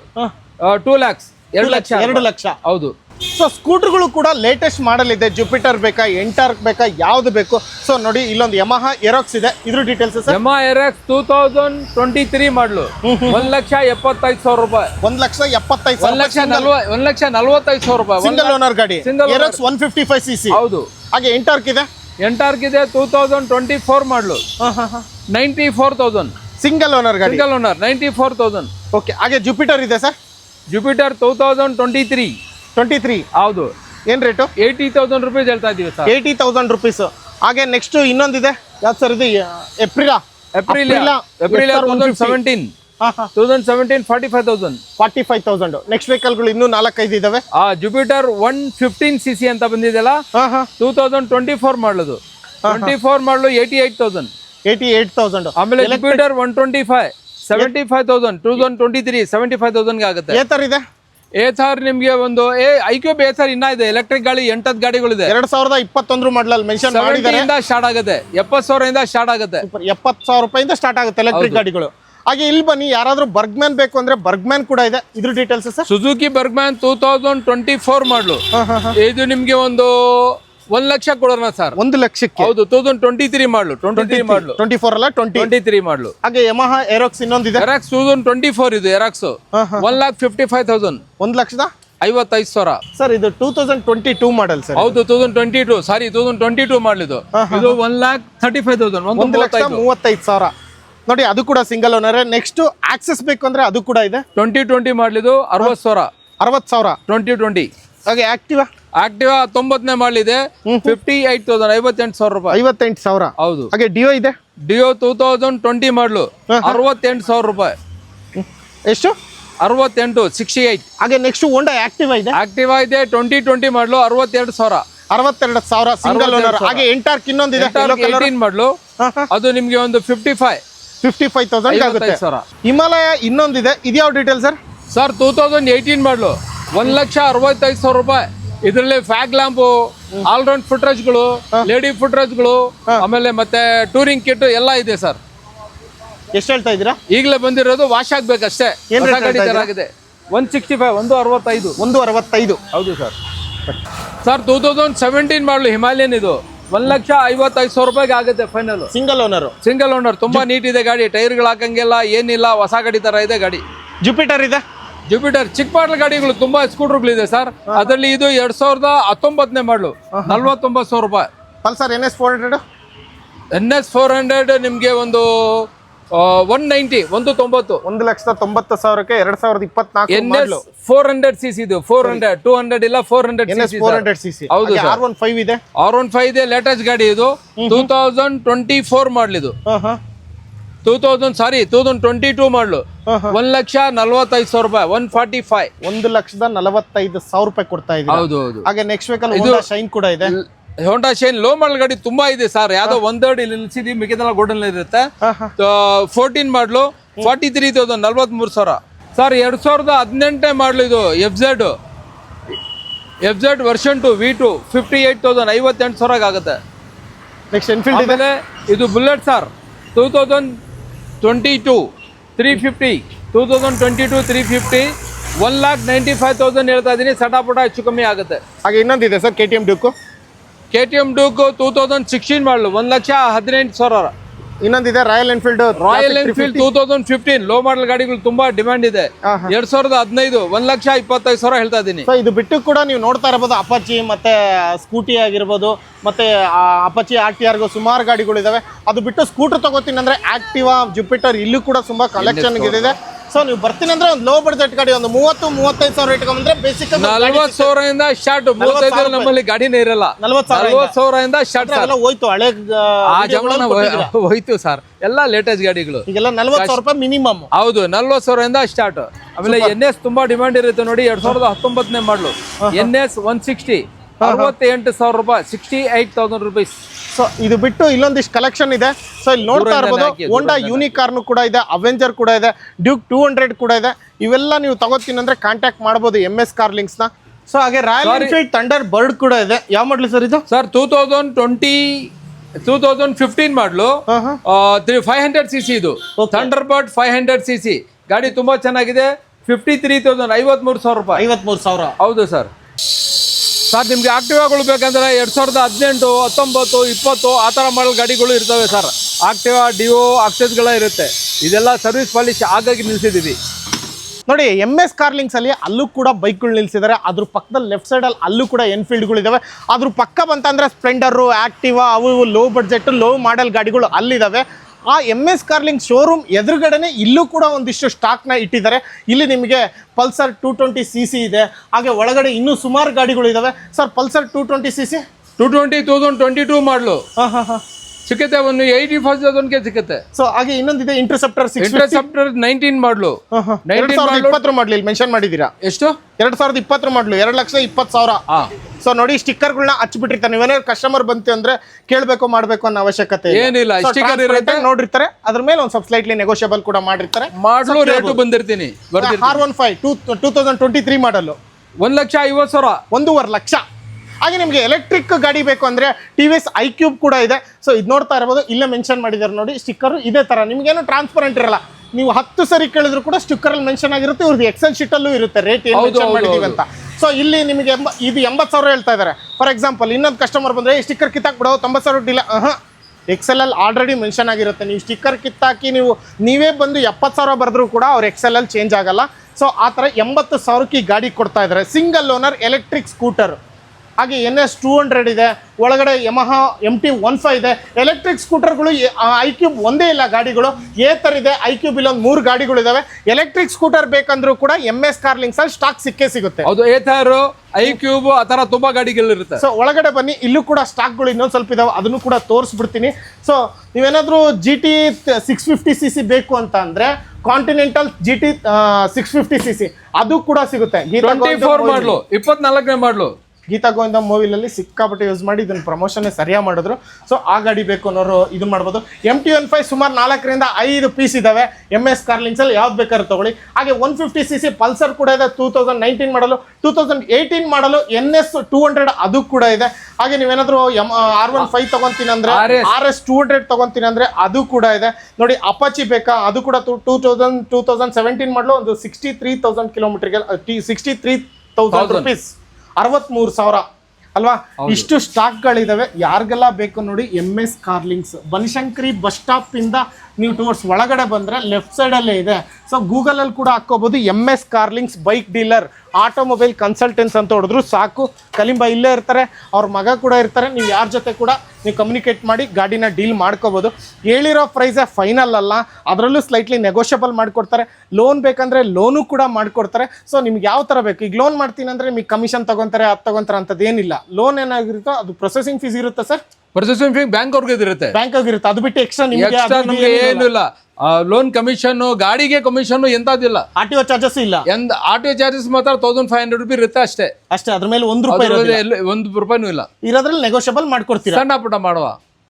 two lakhs ಎರಡು ಲಕ್ಷ
ಎರಡು ಲಕ್ಷ.
ಹೌದು.
ಸೊ ಸ್ಕೂಟರ್ಗಳು ಕೂಡ ಲೇಟೆಸ್ಟ್ ಮಾಡಲ್ ಇದೆ. ಜುಪಿಟರ್ ಬೇಕಾ ಎಂಟಾರ್ಕ್ ಬೇಕಾ ಯಾವ್ದು ಬೇಕು? ಸೊ ನೋಡಿ ಇಲ್ಲೊಂದು ಯಮಹ ಎರಾಕ್ಸ್ ಇದೆ. ಇದ್ರ details
R X two thousand twenty three model ಒಂದ್ ಲಕ್ಷ ಎಪ್ಪತ್ತೈದು ಸಾವಿರ ರೂಪಾಯಿ.
ಒಂದ್ ಲಕ್ಷ ಎಪ್ಪತ್ತೈದು
ಒಂದ್ ಲಕ್ಷ ಒಂದ್ ಲಕ್ಷ ನಲ್ವತ್ತೈದು ಸಾವಿರ ರೂಪಾಯಿ.
ಸಿಂಗಲ್ ಓನರ್ ಗಾಡಿ
single Aerox
Aerox one fifty five C C
ಹೌದು.
ಹಾಗೆ ಎಂಟಾರ್ಕ್ ಇದೆ?
ಎಂಟಾರ್ಕ್ ಇದೆ two thousand twenty four model ninety four thousand
single owner ಗಾಡಿ.
Single owner ninety four thousand
okay ಹಾಗೆ ಜುಪಿಟರ್ ಇದೆ sir?
Jupiter two thousand twenty three
twenty three
ಹೌದು.
ಏನ್ rate
eighty thousand rupees ಹೇಳ್ತಾ ಇದ್ದೀವಿ ಸರ್.
ಏಯ್ಟಿ ತೌಸಂಡ್ ರುಪೀಸ್ ಹಾಗೆ next ಇನ್ನೊಂದಿದೆ. ಯಾವ್ದು ಸರ್ ಇದು? Aprilia
April April thousand seventeen thousand seventeen forty five thousand
forty five thousand next ವೆಹಿಕಲ್ಗಳು ಇನ್ನೂ ನಾಲ್ಕೈದು ಇದಾವೆ.
ಆ Jupiter one fifteen C C ಅಂತ ಬಂದಿದೆಯಲ್ಲ?
ಹಾ ಹಾ.
Two thousand twenty four model twenty four model eighty eight thousand
eighty eight thousand
ಆಮೇಲೆ computer one twenty five seventy five thousand two thousand twenty three seventy five ತೌಸಂಡ್ಗೆ ಆಗುತ್ತೆ.
ಏ ಥರ ಇದೆ?
A sir ನಿಮಗೆ ಒಂದು ಏ ಐಕ್ಯೂಬ್ ಎ ಸರ್ ಇನ್ನ ಇದೆ ಎಲೆಕ್ಟ್ರಿಕ್ ಗಾಡಿ ಎಂಟತ್ತು ಗಾಡಿಗಳಿದೆ
ಎರಡ್ ಸಾವಿರದ ಇಪ್ಪತ್ತೊಂದ್ರ ಮಾಡಲಲ್ಲಿ ಮೆನ್ಷನ್ ಮಾಡಿದ್ದಾರೆ
ಸ್ಟಾರ್ಟ್ ಆಗುತ್ತೆ ಎಪ್ಪತ್ತು ಸಾವಿರದಿಂದ ಸ್ಟಾರ್ಟ್ ಆಗುತ್ತೆ.
ಎಪ್ಪತ್ತು ಸಾವಿರ ರೂಪಾಯಿಂದ ಸ್ಟಾರ್ಟ್ ಆಗುತ್ತೆ ಎಲೆಕ್ಟ್ರಿಕ್ ಗಾಡಿಗಳು. ಹಾಗೆ ಇಲ್ಲಿ ಬನ್ನಿ ಯಾರಾದ್ರೂ ಬರ್ಗ್ಮ್ಯಾನ್ ಬೇಕು ಅಂದ್ರೆ ಬರ್ಗ್ಮ್ಯಾನ್ ಕೂಡ ಇದೆ. ಇದ್ರ details sir?
Suzuki Burgman two thousand twenty four model ಇದು ನಿಮಗೆ ಒಂದು ಒಂದ್ ಲಕ್ಷ ಕೊಡೋಣ ಸರ್
ಒಂದು ಲಕ್ಷಕ್ಕೆ.
ಹೌದು thousand twenty three model twenty three model.
Twenty four ಅಲ್ಲ ಟ್ವೆಂಟಿ
ಟ್ವೆಂಟಿ ತ್ರೀ ಮಾಡಲು.
ಹಾಗೆ ಯಮಹ ಎರಾಕ್ಸ್ ಇನ್ನೊಂದು ಇದೆ
ಎರಾಕ್ಸ್ ತೌಸಂಡ್ ಟ್ವೆಂಟಿ ಫೋರ್ ಇದು Aerox. One lakh fifty five thousand
ಒಂದು ಲಕ್ಷದ?
ಐವತ್ತೈದು ಸಾವಿರ.
ಸರ್ ಇದು two thousand twenty two model sir
ಹೌದು thousand twenty two sorry thousand twenty two ಮಾಡಲಿದ್ದು ಇದು. One lakh thirty five thousand ಒಂದು
ಒಂದು ಲಕ್ಷ ಮೂವತ್ತೈದು. ಸಾವಿರ. ನೋಡಿ ಅದು ಕೂಡ ಸಿಂಗಲ್ ಓನರ್ ನೆಕ್ಸ್ಟ್ ಆಕ್ಸೆಸ್ ಬೇಕು ಅಂದ್ರೆ ಅದು ಕೂಡ ಇದೆ.
ಟ್ವೆಂಟಿ ಟ್ವೆಂಟಿ ಮಾಡಲಿದ್ದು ಅರವತ್ತು ಸಾವಿರ.
ಅರವತ್ತು ಸಾವಿರ.
ಟ್ವೆಂಟಿ ಟ್ವೆಂಟಿ
ಹಾಗೆ ಆಕ್ಟಿವಾ
ಆಕ್ಟಿವಾ ಮಾಡಲ್ ಮಾಡಲಿದೆ ಫಿಫ್ಟಿ ಏಟ್ ತೌಸಂಡ್ ಐವತ್ತೆಂಟು ಸಾವಿರ ರೂಪಾಯಿ.
ಐವತ್ತೆಂಟು ಸಾವಿರ?
ಹೌದು.
ಹಾಗೆ ಡಿಯೋ ಇದೆ?
ಡಿಯೋ ಟೂ ತೌಸಂಡ್ ಟ್ವೆಂಟಿ ಮಾಡಲು. ಅರವತ್ತೆಂಟು ಸಾವಿರ ರೂಪಾಯಿ.
ಎಷ್ಟು?
ಅರವತ್ತೆಂಟು ಸಿಕ್ಸ್ಟಿ ಏಟ್
ಹಾಗೆ ನೆಕ್ಸ್ಟ್ ಹೋಂಡಾ ಆಕ್ಟಿವಾ ಇದೆ?
ಆಕ್ಟಿವಾ ಇದೆ ಟ್ವೆಂಟಿ ಟ್ವೆಂಟಿ ಮಾಡಲು ಅರವತ್ತೆರಡು ಸಾವಿರ.
ಅರವತ್ತೆರಡು ಸಾವಿರ ಸಿಂಗಲ್ ಓನರ್ ಹಾಗೆ ಎಂಟಾರ್ಕ್ ಇನ್ನೊಂದಿದೆ
ಏಟೀನ್ ಮಾಡಲು. ಅದು ನಿಮಗೆ ಒಂದು fifty five
fifty five thousand ಆಗುತ್ತೆ.
ಸರ್
ಹಿಮಾಲಯ ಇನ್ನೊಂದಿದೆ. ಇದ್ಯಾವ detail sir
sir two thousand eighteen model. ಒಂದು ಲಕ್ಷ ಅರವತ್ತೈದು ಸಾವಿರ ರೂಪಾಯಿ. ಇದರಲ್ಲಿ ಫ್ಯಾಗ್ ಲ್ಯಾಂಪು ಆಲ್ರೌಂಡ್ ಫುಟ್ರೇಜ್ಗಳು ಲೇಡಿ ಫುಟ್ರೇಜ್ಗಳು ಆಮೇಲೆ ಮತ್ತೆ ಟೂರಿಂಗ್ ಕಿಟ್ ಎಲ್ಲ ಇದೆ ಸರ್
ಎಷ್ಟು ಹೇಳ್ತಾ ಇದ್ದೀರಾ?
ಈಗಲೇ ಬಂದಿರೋದು ವಾಶ್ ಆಗ್ಬೇಕಷ್ಟೇ. ಆಗಿದೆ ಒನ್ ಸಿಕ್ಸ್ಟಿ ಫೈವ್ ಒಂದು ಅರವತ್ತೈದು.
ಒಂದು ಅರವತ್ತೈದು.
ಹೌದು sir sir two thousand seventeen model Himalayan ಇದು. ಒಂದು ಲಕ್ಷ ಐವತ್ತೈದು ಸಾವಿರ ರೂಪಾಯಿಗೆ ಆಗುತ್ತೆ final
single owner
single owner ತುಂಬಾ ನೀಟ್ ಇದೆ ಗಾಡಿ. ಟೈರ್ಗಳು ಹಾಕಂಗಿಲ್ಲ ಏನಿಲ್ಲ ಹೊಸ ಗಾಡಿ ತರ ಇದೆ ಗಾಡಿ.
ಜುಪಿಟರ್ ಇದೆ?
ಜುಪಿಟರ್ ಚಿಕ್ಕ ಮಾಡಲ್ ಗಾಡಿಗಳು ತುಂಬಾ ಸ್ಕೂಟರ್ಗಳಿದೆ ಸರ್ ಅದರಲ್ಲಿ ಇದು ಎರಡ್ ಸಾವಿರದ ಹತ್ತೊಂಬತ್ತನೇ ಮಾಡಲು ನಲ್ವತ್ತೊಂಬತ್ತು ಸಾವಿರ ರೂಪಾಯಿ.
Pulsar N S four hundred
N S four hundred ನಿಮಗೆ ಒಂದು ಒನ್ ನೈಂಟಿ ಒಂದು ತೊಂಬತ್ತು.
ಒಂದು ಲಕ್ಷದ ತೊಂಬತ್ತು ಸಾವಿರಕ್ಕೆ ಎರಡ್ ಸಾವಿರದ ಇಪ್ಪತ್ನಾಲ್ಕು
N S four hundred C C ಇದು. ಫೋರ್ ಹಂಡ್ರೆಡ್ ಟೂ ಹಂಡ್ರೆಡ್ ಇಲ್ಲ four hundred
N S four hundred C C
ಹೌದು
ಆರ್ ಒನ್ ಫೈವ್ ಇದೆ.
ಆರ್ ಒನ್ ಫೈವ್ ಇದೆ ಲೇಟೆಸ್ಟ್ ಗಾಡಿ ಇದು. Two thousand twenty four ಮಾಡಲಿದು two thousand sorry two thousand twenty two model. ಒಂದ್ ಲಕ್ಷ ನಲವತ್ತೈದು ಸಾವಿರ ರೂಪಾಯಿ ಒನ್ ಫಾರ್ಟಿ ಫೈವ್
ಒಂದು ಲಕ್ಷದ ನಲವತ್ತೈದು ಸಾವಿರ ರೂಪಾಯಿ ಕೊಡ್ತಾ ಇದೆ
ಹೌದು ಹೌದು.
ಹಾಗೆ ನೆಕ್ಸ್ಟ್ ವೆಹಿಕಲ್ ಶೈನ್ ಕೂಡ ಇದೆ.
ಹೋಂಡಾ ಶೈನ್ ಲೋ ಮಾಡಲ್ ಗಾಡಿ ತುಂಬಾ ಇದೆ ಸರ್ ಯಾವ್ದೋ ಒಂದ್ ಇಲ್ಲಿ ನಿಲ್ಸಿದ್ವಿ ಮಿಕ್ಕಿದೆಲ್ಲ ಗೋಡನ್ ಇರುತ್ತೆ. Fourteen model forty three thousand ನಲ್ವತ್ಮೂರು ಸಾವಿರ. ಸರ್ ಎರಡ್ ಸಾವಿರದ ಹದಿನೆಂಟನೇ ಮಾಡಲು ಇದು F Z F Z version two V two fifty eight thousand ಐವತ್ತೆಂಟು ಸಾವಿರ ಆಗುತ್ತೆ.
ನೆಕ್ಸ್ಟ್ ಎನ್ಫೀಲ್ಡ್ ಇದೆ.
ಇದು Bullet sir two thousand twenty two three fifty two thousand twenty two three fifty one lakh ninety five thousand ಹೇಳ್ತಾ ಇದ್ದೀನಿ. ಸಟಾಪಟ ಹೆಚ್ಚು ಕಮ್ಮಿ ಆಗುತ್ತೆ.
ಹಾಗೆ ಇನ್ನೊಂದಿದೆ sir K T M Duke
K T M Duke two thousand sixteen model ಒಂದು ಲಕ್ಷ ಹದಿನೆಂಟು ಸಾವಿರ.
ಇನ್ನೊಂದಿದೆ Royal Enfield
Royal Enfield two thousand fifteen low model ಗಾಡಿಗಳು ತುಂಬಾ ಡಿಮ್ಯಾಂಡ್ ಇದೆ. ಎರಡ್ ಸಾವಿರದ ಹದಿನೈದು ಒಂದ್ ಲಕ್ಷ ಇಪ್ಪತ್ತೈದು ಸಾವಿರ ಹೇಳ್ತಾ ಇದ್ದೀನಿ.
ಸೊ ಇದು ಬಿಟ್ಟು ಕೂಡ ನೀವು ನೋಡ್ತಾ ಇರಬಹುದು ಅಪಾಚಿ ಮತ್ತೆ ಸ್ಕೂಟಿ ಆಗಿರ್ಬೋದು ಮತ್ತೆ ಅಪಾಚಿ ಆರ್ಗೂ ಸುಮಾರು ಗಾಡಿಗಳಿದಾವೆ. ಅದು ಬಿಟ್ಟು ಸ್ಕೂಟರ್ ತಗೋತೀನಿ ಅಂದ್ರೆ ಆಕ್ಟಿವಾ ಜುಪಿಟರ್ ಇಲ್ಲೂ ಕೂಡ ತುಂಬಾ ಕಲೆಕ್ಷನ್ ಇದೆ ಸೊ ನೀವು ಬರ್ತೀನಿ ಅಂದ್ರೆ ಒಂದು ಲೋ ಬಡ್ಜೆಟ್ ಗಾಡಿ ಒಂದು ಮೂವತ್ತು ಮೂವತ್ತೈದು ಸಾವಿರ ಇಟ್ಕೊಂಡ್ರೆ ಬೇಸಿಕ್
ನಲ್ವತ್ತು ಸಾವಿರದಿಂದ ಸ್ಟಾರ್ಟ್ ಮೂವತ್ತೈದು ನಮ್ಮಲ್ಲಿ ಗಾಡಿನೇ ಇರಲ್ಲ.
ನಲ್ವತ್ತು ಸಾವಿರ
ನಲ್ವತ್ ಸಾವಿರದಿಂದ ಸ್ಟಾರ್ಟ್
ಎಲ್ಲ ಹೋಯ್ತು ಹಳೆ
ಆ ಜಮಾನ ಹೋಯ್ತು ಸರ್. ಎಲ್ಲ ಲೇಟೆಸ್ಟ್ ಗಾಡಿಗಳು.
ಈಗೆಲ್ಲ ನಲ್ವತ್ತು ಸಾವಿರ ರೂಪಾಯಿ ಮಿನಿಮಮ್
ಹೌದು ನಲ್ವತ್ ಸಾವಿರದಿಂದ ಸ್ಟಾರ್ಟ್ ಆಮೇಲೆ ಎನ್ ಎಸ್ ತುಂಬಾ ಡಿಮಾಂಡ್ ಇರುತ್ತೆ ನೋಡಿ ಎರಡ್ ಸಾವಿರದ ಹತ್ತೊಂಬತ್ತನೇ ಮಾಡಲು ಎನ್ ಎಸ್ ಒನ್ ಸಿಕ್ಸ್ಟಿ ಅರವತ್ತೆಂಟು ಸಾವಿರ ರೂಪಾಯಿ sixty eight thousand rupees
so ಇದು ಬಿಟ್ಟು ಇಲ್ಲೊಂದಿಷ್ಟು ಕಲೆಕ್ಷನ್ ಇದೆ. ಸೊ ಇಲ್ಲಿ ನೋಡ್ತಾ ಇರ್ಬೋದು ಹೋಂಡಾ ಯೂನಿಕಾರ್ನು ಕೂಡ ಇದೆ ಅವೆಂಜರ್ ಕೂಡ ಇದೆ ಡ್ಯೂಕ್ ಟೂ ಹಂಡ್ರೆಡ್ ಕೂಡ ಇದೆ. ಇವೆಲ್ಲ ನೀವು ತಗೋತೀನಿ ಅಂದ್ರೆ ಕಾಂಟ್ಯಾಕ್ಟ್ ಮಾಡ್ಬೋದು ಎಂ ಎಸ್ ಕಾರ್ ಲಿಂಕ್ಸ್ನ ಸೊ ಹಾಗೆ ರಾಯಲ್ ಎನ್ಫೀಲ್ಡ್ ಥಂಡರ್ ಬರ್ಡ್ ಕೂಡ ಇದೆ. ಯಾವ ಮಾಡಲಿ ಸರ್ ಇದು?
Sir two thousand twenty two thousand fifteen model
ಹಾಂ
ಫೈವ್ ಹಂಡ್ರೆಡ್ ಸಿ ಸಿ ಇದು. Thunderbird five hundred C C ಗಾಡಿ ತುಂಬಾ ಚೆನ್ನಾಗಿದೆ ಫಿಫ್ಟಿ ತ್ರೀ ತೌಸಂಡ್ ಐವತ್ಮೂರು ಸಾವಿರ ರೂಪಾಯಿ.
ಐವತ್ಮೂರು ಸಾವಿರ.
ಹೌದು ಸರ್ ಸರ್, ನಿಮ್ಗೆ ಆಕ್ಟಿವಾಗಳು ಬೇಕಂದ್ರೆ ಎರಡು ಸಾವಿರದ ಹದಿನೆಂಟು, ಹತ್ತೊಂಬತ್ತು, ಇಪ್ಪತ್ತು ಆ ಥರ ಮಾಡಲ್ ಗಾಡಿಗಳು ಇರ್ತವೆ ಸರ್. ಆಕ್ಟಿವಾ ಡಿವೋ ಆಕ್ಸೆಸ್ಗಳ ಇರುತ್ತೆ. ಇದೆಲ್ಲ ಸರ್ವಿಸ್ ಪಾಲಿಸಿ ಆಗಾಗಿ ನಿಲ್ಸಿದ್ದೀವಿ
ನೋಡಿ ಎಂ ಎಸ್ ಕಾರ್ಲಿಂಗ್ಸಲ್ಲಿ ಅಲ್ಲೂ ಕೂಡ ಬೈಕ್ಗಳು ನಿಲ್ಸಿದ್ದಾರೆ ಅದ್ರ ಪಕ್ಕದಲ್ಲಿ ಲೆಫ್ಟ್ ಸೈಡಲ್ಲಿ ಅಲ್ಲೂ ಕೂಡ ಎನ್ಫೀಲ್ಡ್ಗಳಿದ್ದಾವೆ ಅದ್ರ ಪಕ್ಕ ಬಂತಂದ್ರೆ ಸ್ಪ್ಲೆಂಡರು ಆ್ಯಕ್ಟಿವಾ ಅವು ಲೋ ಬಡ್ಜೆಟ್ ಲೋ ಮಾಡೆಲ್ ಗಾಡಿಗಳು ಅಲ್ಲಿದ್ದಾವೆ ಆ ಎಂ ಎಸ್ ಕಾರ್ಲಿಂಗ್ ಶೋರೂಮ್ ಎದುರುಗಡೆನೆ ಇಲ್ಲೂ ಕೂಡ ಒಂದಿಷ್ಟು ಸ್ಟಾಕ್ನ ಇಟ್ಟಿದ್ದಾರೆ. ಇಲ್ಲಿ ನಿಮಗೆ Pulsar two twenty C C ಇದೆ. ಹಾಗೆ ಒಳಗಡೆ ಇನ್ನೂ ಸುಮಾರು ಗಾಡಿಗಳು ಇದ್ದಾವೆ sir Pulsar two twenty C C
two twenty thousand twenty two model
ಹಾಂ ಹಾಂ ಹಾಂ.
ಸಿಕ್ಕತ್ತೆ ಒಂದು ಏಯ್ಟಿ ಫಸ್ಟ್ ತೌಸಂಡ್ಗೆ ಸಿಕ್ಕತ್ತೆ.
ಸೊ ಹಾಗೆ ಇನ್ನೊಂದಿದೆ ಇಂಟರ್ಸೆಪ್ಟರ್ ಸಿಕ್ಸ್
ಇಂಟರ್ಸೆಪ್ಟರ್ ನೈನ್ಟೀನ್ ಮಾಡಲು.
ಇಪ್ಪತ್ತರ ಮಾಡಲಿ ಇಲ್ಲಿ ಮೆನ್ಷನ್ ಮಾಡಿದೀರಾ
ಎಷ್ಟು?
ಎರಡ್ ಸಾವಿರದ ಇಪ್ಪತ್ತರ ಮಾಡಲು ಎರಡು ಲಕ್ಷ ಇಪ್ಪತ್ತು ಸಾವಿರ. ಸೊ ನೋಡಿ ಸ್ಟಿಕ್ಕರ್ಗಳನ್ನ ಹಚ್ಚಿಬಿಟ್ಟಿರ್ತಾರೆ ನೀವೇನಾದ್ರು ಕಸ್ಟಮರ್ ಬಂತು ಅಂದ್ರೆ ಕೇಳಬೇಕು ಮಾಡಬೇಕು ಅನ್ನೋ ಅವಶ್ಯಕತೆ.
ಏನಿಲ್ಲ,
ಸ್ಟಿಕ್ಕರ್
ಇರುತ್ತೆ.
ನೋಡಿರ್ತಾರೆ. ಅದ್ರ ಮೇಲೆ ಒಂದು ಸ್ವಲ್ಪ ಸ್ಲೈಟ್ಲಿ ನೆಗೋಷಿಯಬಲ್ ಕೂಡ ಮಾಡಿರ್ತಾರೆ.
Model rate ಬಂದಿರ್ತೀನಿ.
R one five two two thousand twenty three model.
ಒಂದ್ ಲಕ್ಷ ಐವತ್ತು ಸಾವಿರ.
ಒಂದೂವರೆ ಲಕ್ಷ. ಹಾಗೆ ನಿಮಗೆ ಎಲೆಕ್ಟ್ರಿಕ್ ಗಾಡಿ ಬೇಕು ಅಂದರೆ T V S I cube ಕೂಡ ಇದೆ. ಸೊ ಇದು ನೋಡ್ತಾ ಇರ್ಬೋದು. ಇಲ್ಲೇ ಮೆನ್ಷನ್ ಮಾಡಿದ್ದಾರೆ ನೋಡಿ ಸ್ಟಿಕ್ಕರ್ ಇದೇ ಥರ ನಿಮಗೇನು ಟ್ರಾನ್ಸ್ಪರೆಂಟ್ ಇರಲ್ಲ. ನೀವು ಹತ್ತು ಸರಿ ಕೇಳಿದ್ರು ಕೂಡ ಸ್ಟಿಕ್ಕರ್ ಅಲ್ಲಿ ಮೆನ್ಷನ್ ಆಗಿರುತ್ತೆ ಇವ್ರದ್ದು ಎಕ್ಸೆಲ್ ಶೀಟ್ ಅಲ್ಲೂ ಇರುತ್ತೆ. ರೇಟ್ ಏನು ಮೆನ್ಷನ್
ಹೌದು,
ಮಾಡಿದೀವಿ ಅಂತ. ಸೊ ಇಲ್ಲಿ ನಿಮಗೆ ಎಂಬ ಇದು ಎಂಬತ್ತು ಸಾವಿರ ಹೇಳ್ತಾ ಇದ್ದಾರೆ. ಫಾರ್ ಎಕ್ಸಾಂಪಲ್ ಇನ್ನೊಂದು ಕಸ್ಟಮರ್ ಬಂದ್ರೆ ಸ್ಟಿಕ್ಕರ್ ಕಿತ್ತಾಕ್ಬಿಡೋ ತೊಂಬತ್ತು ಸಾವಿರ ಡಿಲ ಎಕ್ಸೆಲ್ ಅಲ್ಲಿ ಆಲ್ರೆಡಿ ಮೆನ್ಷನ್ ಆಗಿರುತ್ತೆ. ನೀವು ಸ್ಟಿಕ್ಕರ್ ಕಿತ್ತಾಕಿ ನೀವು ನೀವೇ ಬಂದು ಎಪ್ಪತ್ತು ಸಾವಿರ ಬರೆದ್ರೂ ಕೂಡ ಅವ್ರು ಎಕ್ಸೆಲ್ ಅಲ್ಲಿ ಚೇಂಜ್ ಆಗಲ್ಲ. ಸೊ ಆ ಥರ ಎಂಬತ್ತು ಸಾವಿರಕ್ಕೆ ಈ ಗಾಡಿ ಕೊಡ್ತಾ ಇದ್ದಾರೆ. ಸಿಂಗಲ್ ಓನರ್ ಎಲೆಕ್ಟ್ರಿಕ್ ಸ್ಕೂಟರ್ ಹಾಗೆ ಎನ್ ಎಸ್ ಟೂ ಹಂಡ್ರೆಡ್ ಇದೆ. ಒಳಗಡೆ Yamaha M T one five ಇದೆ. ಎಲೆಕ್ಟ್ರಿಕ್ ಸ್ಕೂಟರ್ಗಳು ಐ ಕ್ಯೂಬ್ ಒಂದೇ ಇಲ್ಲ ಗಾಡಿಗಳು. ಏತರ್ ಇದೆ ಐ ಕ್ಯೂಬ್ ಇಲ್ಲೊಂದು ಮೂರು ಗಾಡಿಗಳು ಇದಾವೆ. ಎಲೆಕ್ಟ್ರಿಕ್ ಸ್ಕೂಟರ್ ಬೇಕಂದ್ರೂ ಕೂಡ ಎಂ ಎಸ್ ಕಾರ್ಲಿಂಗ್ಸ್ ಅಲ್ಲಿ ಸ್ಟಾಕ್ ಸಿಕ್ಕೇ ಸಿಗುತ್ತೆ.
ಅದು ಏತಾರು ಐ ಕ್ಯೂಬ್ ಆ ಥರ ತುಂಬ ಗಾಡಿಗಳಿರುತ್ತೆ.
ಸೊ ಒಳಗಡೆ ಬನ್ನಿ ಇಲ್ಲೂ ಕೂಡ ಸ್ಟಾಕ್ಗಳು ಇನ್ನೊಂದು ಸ್ವಲ್ಪ ಇದಾವೆ. ಅದನ್ನು ಕೂಡ ತೋರಿಸ್ಬಿಡ್ತೀನಿ. ಸೊ ನೀವೇನಾದರೂ G T six fifty C C ಬೇಕು ಅಂತ ಅಂದರೆ Continental G T six fifty C C ಅದು ಕೂಡ ಸಿಗುತ್ತೆ.
ಟ್ವೆಂಟಿ ಫೋರ್
mobile-
ಇಪ್ಪತ್ನಾಲ್ಕನೇ ಮಾಡ್ಲು.
ಗೀತಾ ಗೋವಿಂದ ಮೂವಿಲಲ್ಲಿ ಸಿಕ್ಕಾಪಟ್ಟೆ ಯೂಸ್ ಮಾಡಿ ಇದನ್ನ ಪ್ರಮೋಷನ್ ಸರಿಯಾಗಿ ಮಾಡಿದ್ರು. ಸೊ ಆ ಗಾಡಿ ಬೇಕು ಅನ್ನೋರು ಇದನ್ನ ಮಾಡ್ಬೋದು. ಎಂ ಟಿ ಒನ್ ಫೈವ್ ಸುಮಾರು ನಾಲ್ಕರಿಂದ ಐದು ಪೀಸ್ ಇದಾವೆ. ಎಂ ಎಸ್ ಕಾರ್ಲಿಂಗ್ಸಲ್ಲಿ ಯಾವ್ದು ಬೇಕಾದ್ರೂ ತಗೊಳ್ಳಿ. ಹಾಗೆ one fifty C C Pulsar ಕೂಡ ಇದೆ two thousand nineteen model. Two thousand eighteen model N S two hundred ಅದು ಕೂಡ ಇದೆ. ಹಾಗೆ ನೀವೇನಾದರೂ ಎಂ ಆರ್ ಒನ್ ಫೈವ್ ತಗೊಂತೀನಿ ಅಂದ್ರೆ. ಆರ್ ಎಸ್ ಟೂ ಹಂಡ್ರೆಡ್ ತಗೊಂತೀನಿ ಅಂದ್ರೆ ಅದು ಕೂಡ ಇದೆ. ನೋಡಿ ಅಪಾಚಿ ಬೇಕಾ? ಅದು ಕೂಡ two thousand two thousand seventeen model ಒಂದು ಸಿಕ್ಸ್ಟಿ ತ್ರೀ ತೌಸಂಡ್ ಕಿಲೋಮೀಟರ್ಗೆ ಸಿಕ್ಸ್ಟಿ ತ್ರೀ ತೌಸಂಡ್ ರುಪೀಸ್ ಅರವತ್ಮೂರು ಸಾವಿರ. ಅಲ್ವಾ? ಇಷ್ಟು ಸ್ಟಾಕ್ಗಳಿದಾವೆ ಯಾರಿಗೆಲ್ಲ ಬೇಕು ನೋಡಿ M S Carlings Banashankari bus stop ಇಂದ ನೀವು ಟುವರ್ಡ್ಸ್ ಒಳಗಡೆ ಬಂದರೆ ಲೆಫ್ಟ್ ಸೈಡಲ್ಲೇ ಇದೆ. ಸೊ ಗೂಗಲಲ್ಲಿ ಕೂಡ ಹಾಕ್ಕೋಬೋದು M S Carlinks bike dealer automobile consultants ಅಂತ ಹೊಡೆದ್ರು ಸಾಕು. ಕಲಿಂಬ ಇಲ್ಲೇ ಇರ್ತಾರೆ, ಅವ್ರ ಮಗ ಕೂಡ ಇರ್ತಾರೆ. ನೀವು ಯಾರ ಜೊತೆ ಕೂಡ ನೀವು ಕಮ್ಯುನಿಕೇಟ್ ಮಾಡಿ ಗಾಡಿನ ಡೀಲ್ ಮಾಡ್ಕೋಬೋದು. ಹೇಳಿರೋ ಪ್ರೈಸೇ ಫೈನಲ್ ಅಲ್ಲ. ಅದರಲ್ಲೂ ಸ್ಲೈಟ್ಲಿ ನೆಗೋಷಿಯಬಲ್ ಮಾಡಿಕೊಡ್ತಾರೆ. ಲೋನ್ ಬೇಕಂದರೆ ಲೋನು ಕೂಡ ಮಾಡಿಕೊಡ್ತಾರೆ. ಸೊ ನಿಮ್ಗೆ ಯಾವ ಥರ ಬೇಕು? ಈಗ ಲೋನ್ ಮಾಡ್ತೀನಿ ಅಂದರೆ ನಿಮಗೆ ಕಮಿಷನ್ ತೊಗೊತಾರೆ, ಅದು ತೊಗೊತಾರೆ ಅಂಥದ್ದೇನಿಲ್ಲ ಲೋನ್ ಏನಾಗಿರುತ್ತೋ ಅದು ಪ್ರೊಸೆಸಿಂಗ್ ಫೀಸ್ ಇರುತ್ತೆ ಸರ್.
ಪ್ರೊಸೆಸಿಂಗ್ ಫೀ ಬ್ಯಾಂಕ್ ಅವ್ರಿಗೆ ಇರುತ್ತೆ.
ಬ್ಯಾಂಕ್ ಆಗಿರುತ್ತೆ ಅದು ಬಿಟ್ಟು ಎಕ್ಸ್ಟ್ರಾ ನಿಮಗೆ
ಎಕ್ಸ್ಟ್ರಾ ನಮ್ಗೆ ಏನು ಇಲ್ಲ. ಲೋನ್ ಕಮಿಷನ್ ಗಾಡಿಗೆ ಕಮಿಷನ್ ಎಂತದಿಲ್ಲ
ಆರ್ ಟಿ ಒ ಚಾರ್ಜಸ್ ಇಲ್ಲ.
ಎಂದ ಓ ಚಾರ್ಜಸ್ ಮಾತ್ರ ತೌಸಂಡ್ ಫೈವ್ ಹಂಡ್ರೆಡ್ ರುಪಿ ಇರುತ್ತೆ ಅಷ್ಟೇ.
ಅಷ್ಟೇ ಅದ್ರ ಮೇಲೆ ಒಂದು ರೂಪಾಯಿ ಇರೋದಿಲ್ಲ.
ಒಂದು ರೂಪಾಯಿನೂ ಇಲ್ಲ.
ಇರೋದ್ರಲ್ಲಿ ನೆಗೋಷಿಯಬಲ್ ಮಾಡ್ಕೊಡ್ತೀರಾ?
ಸಣ್ಣ ಪುಟ್ಟ ಮಾಡುವ.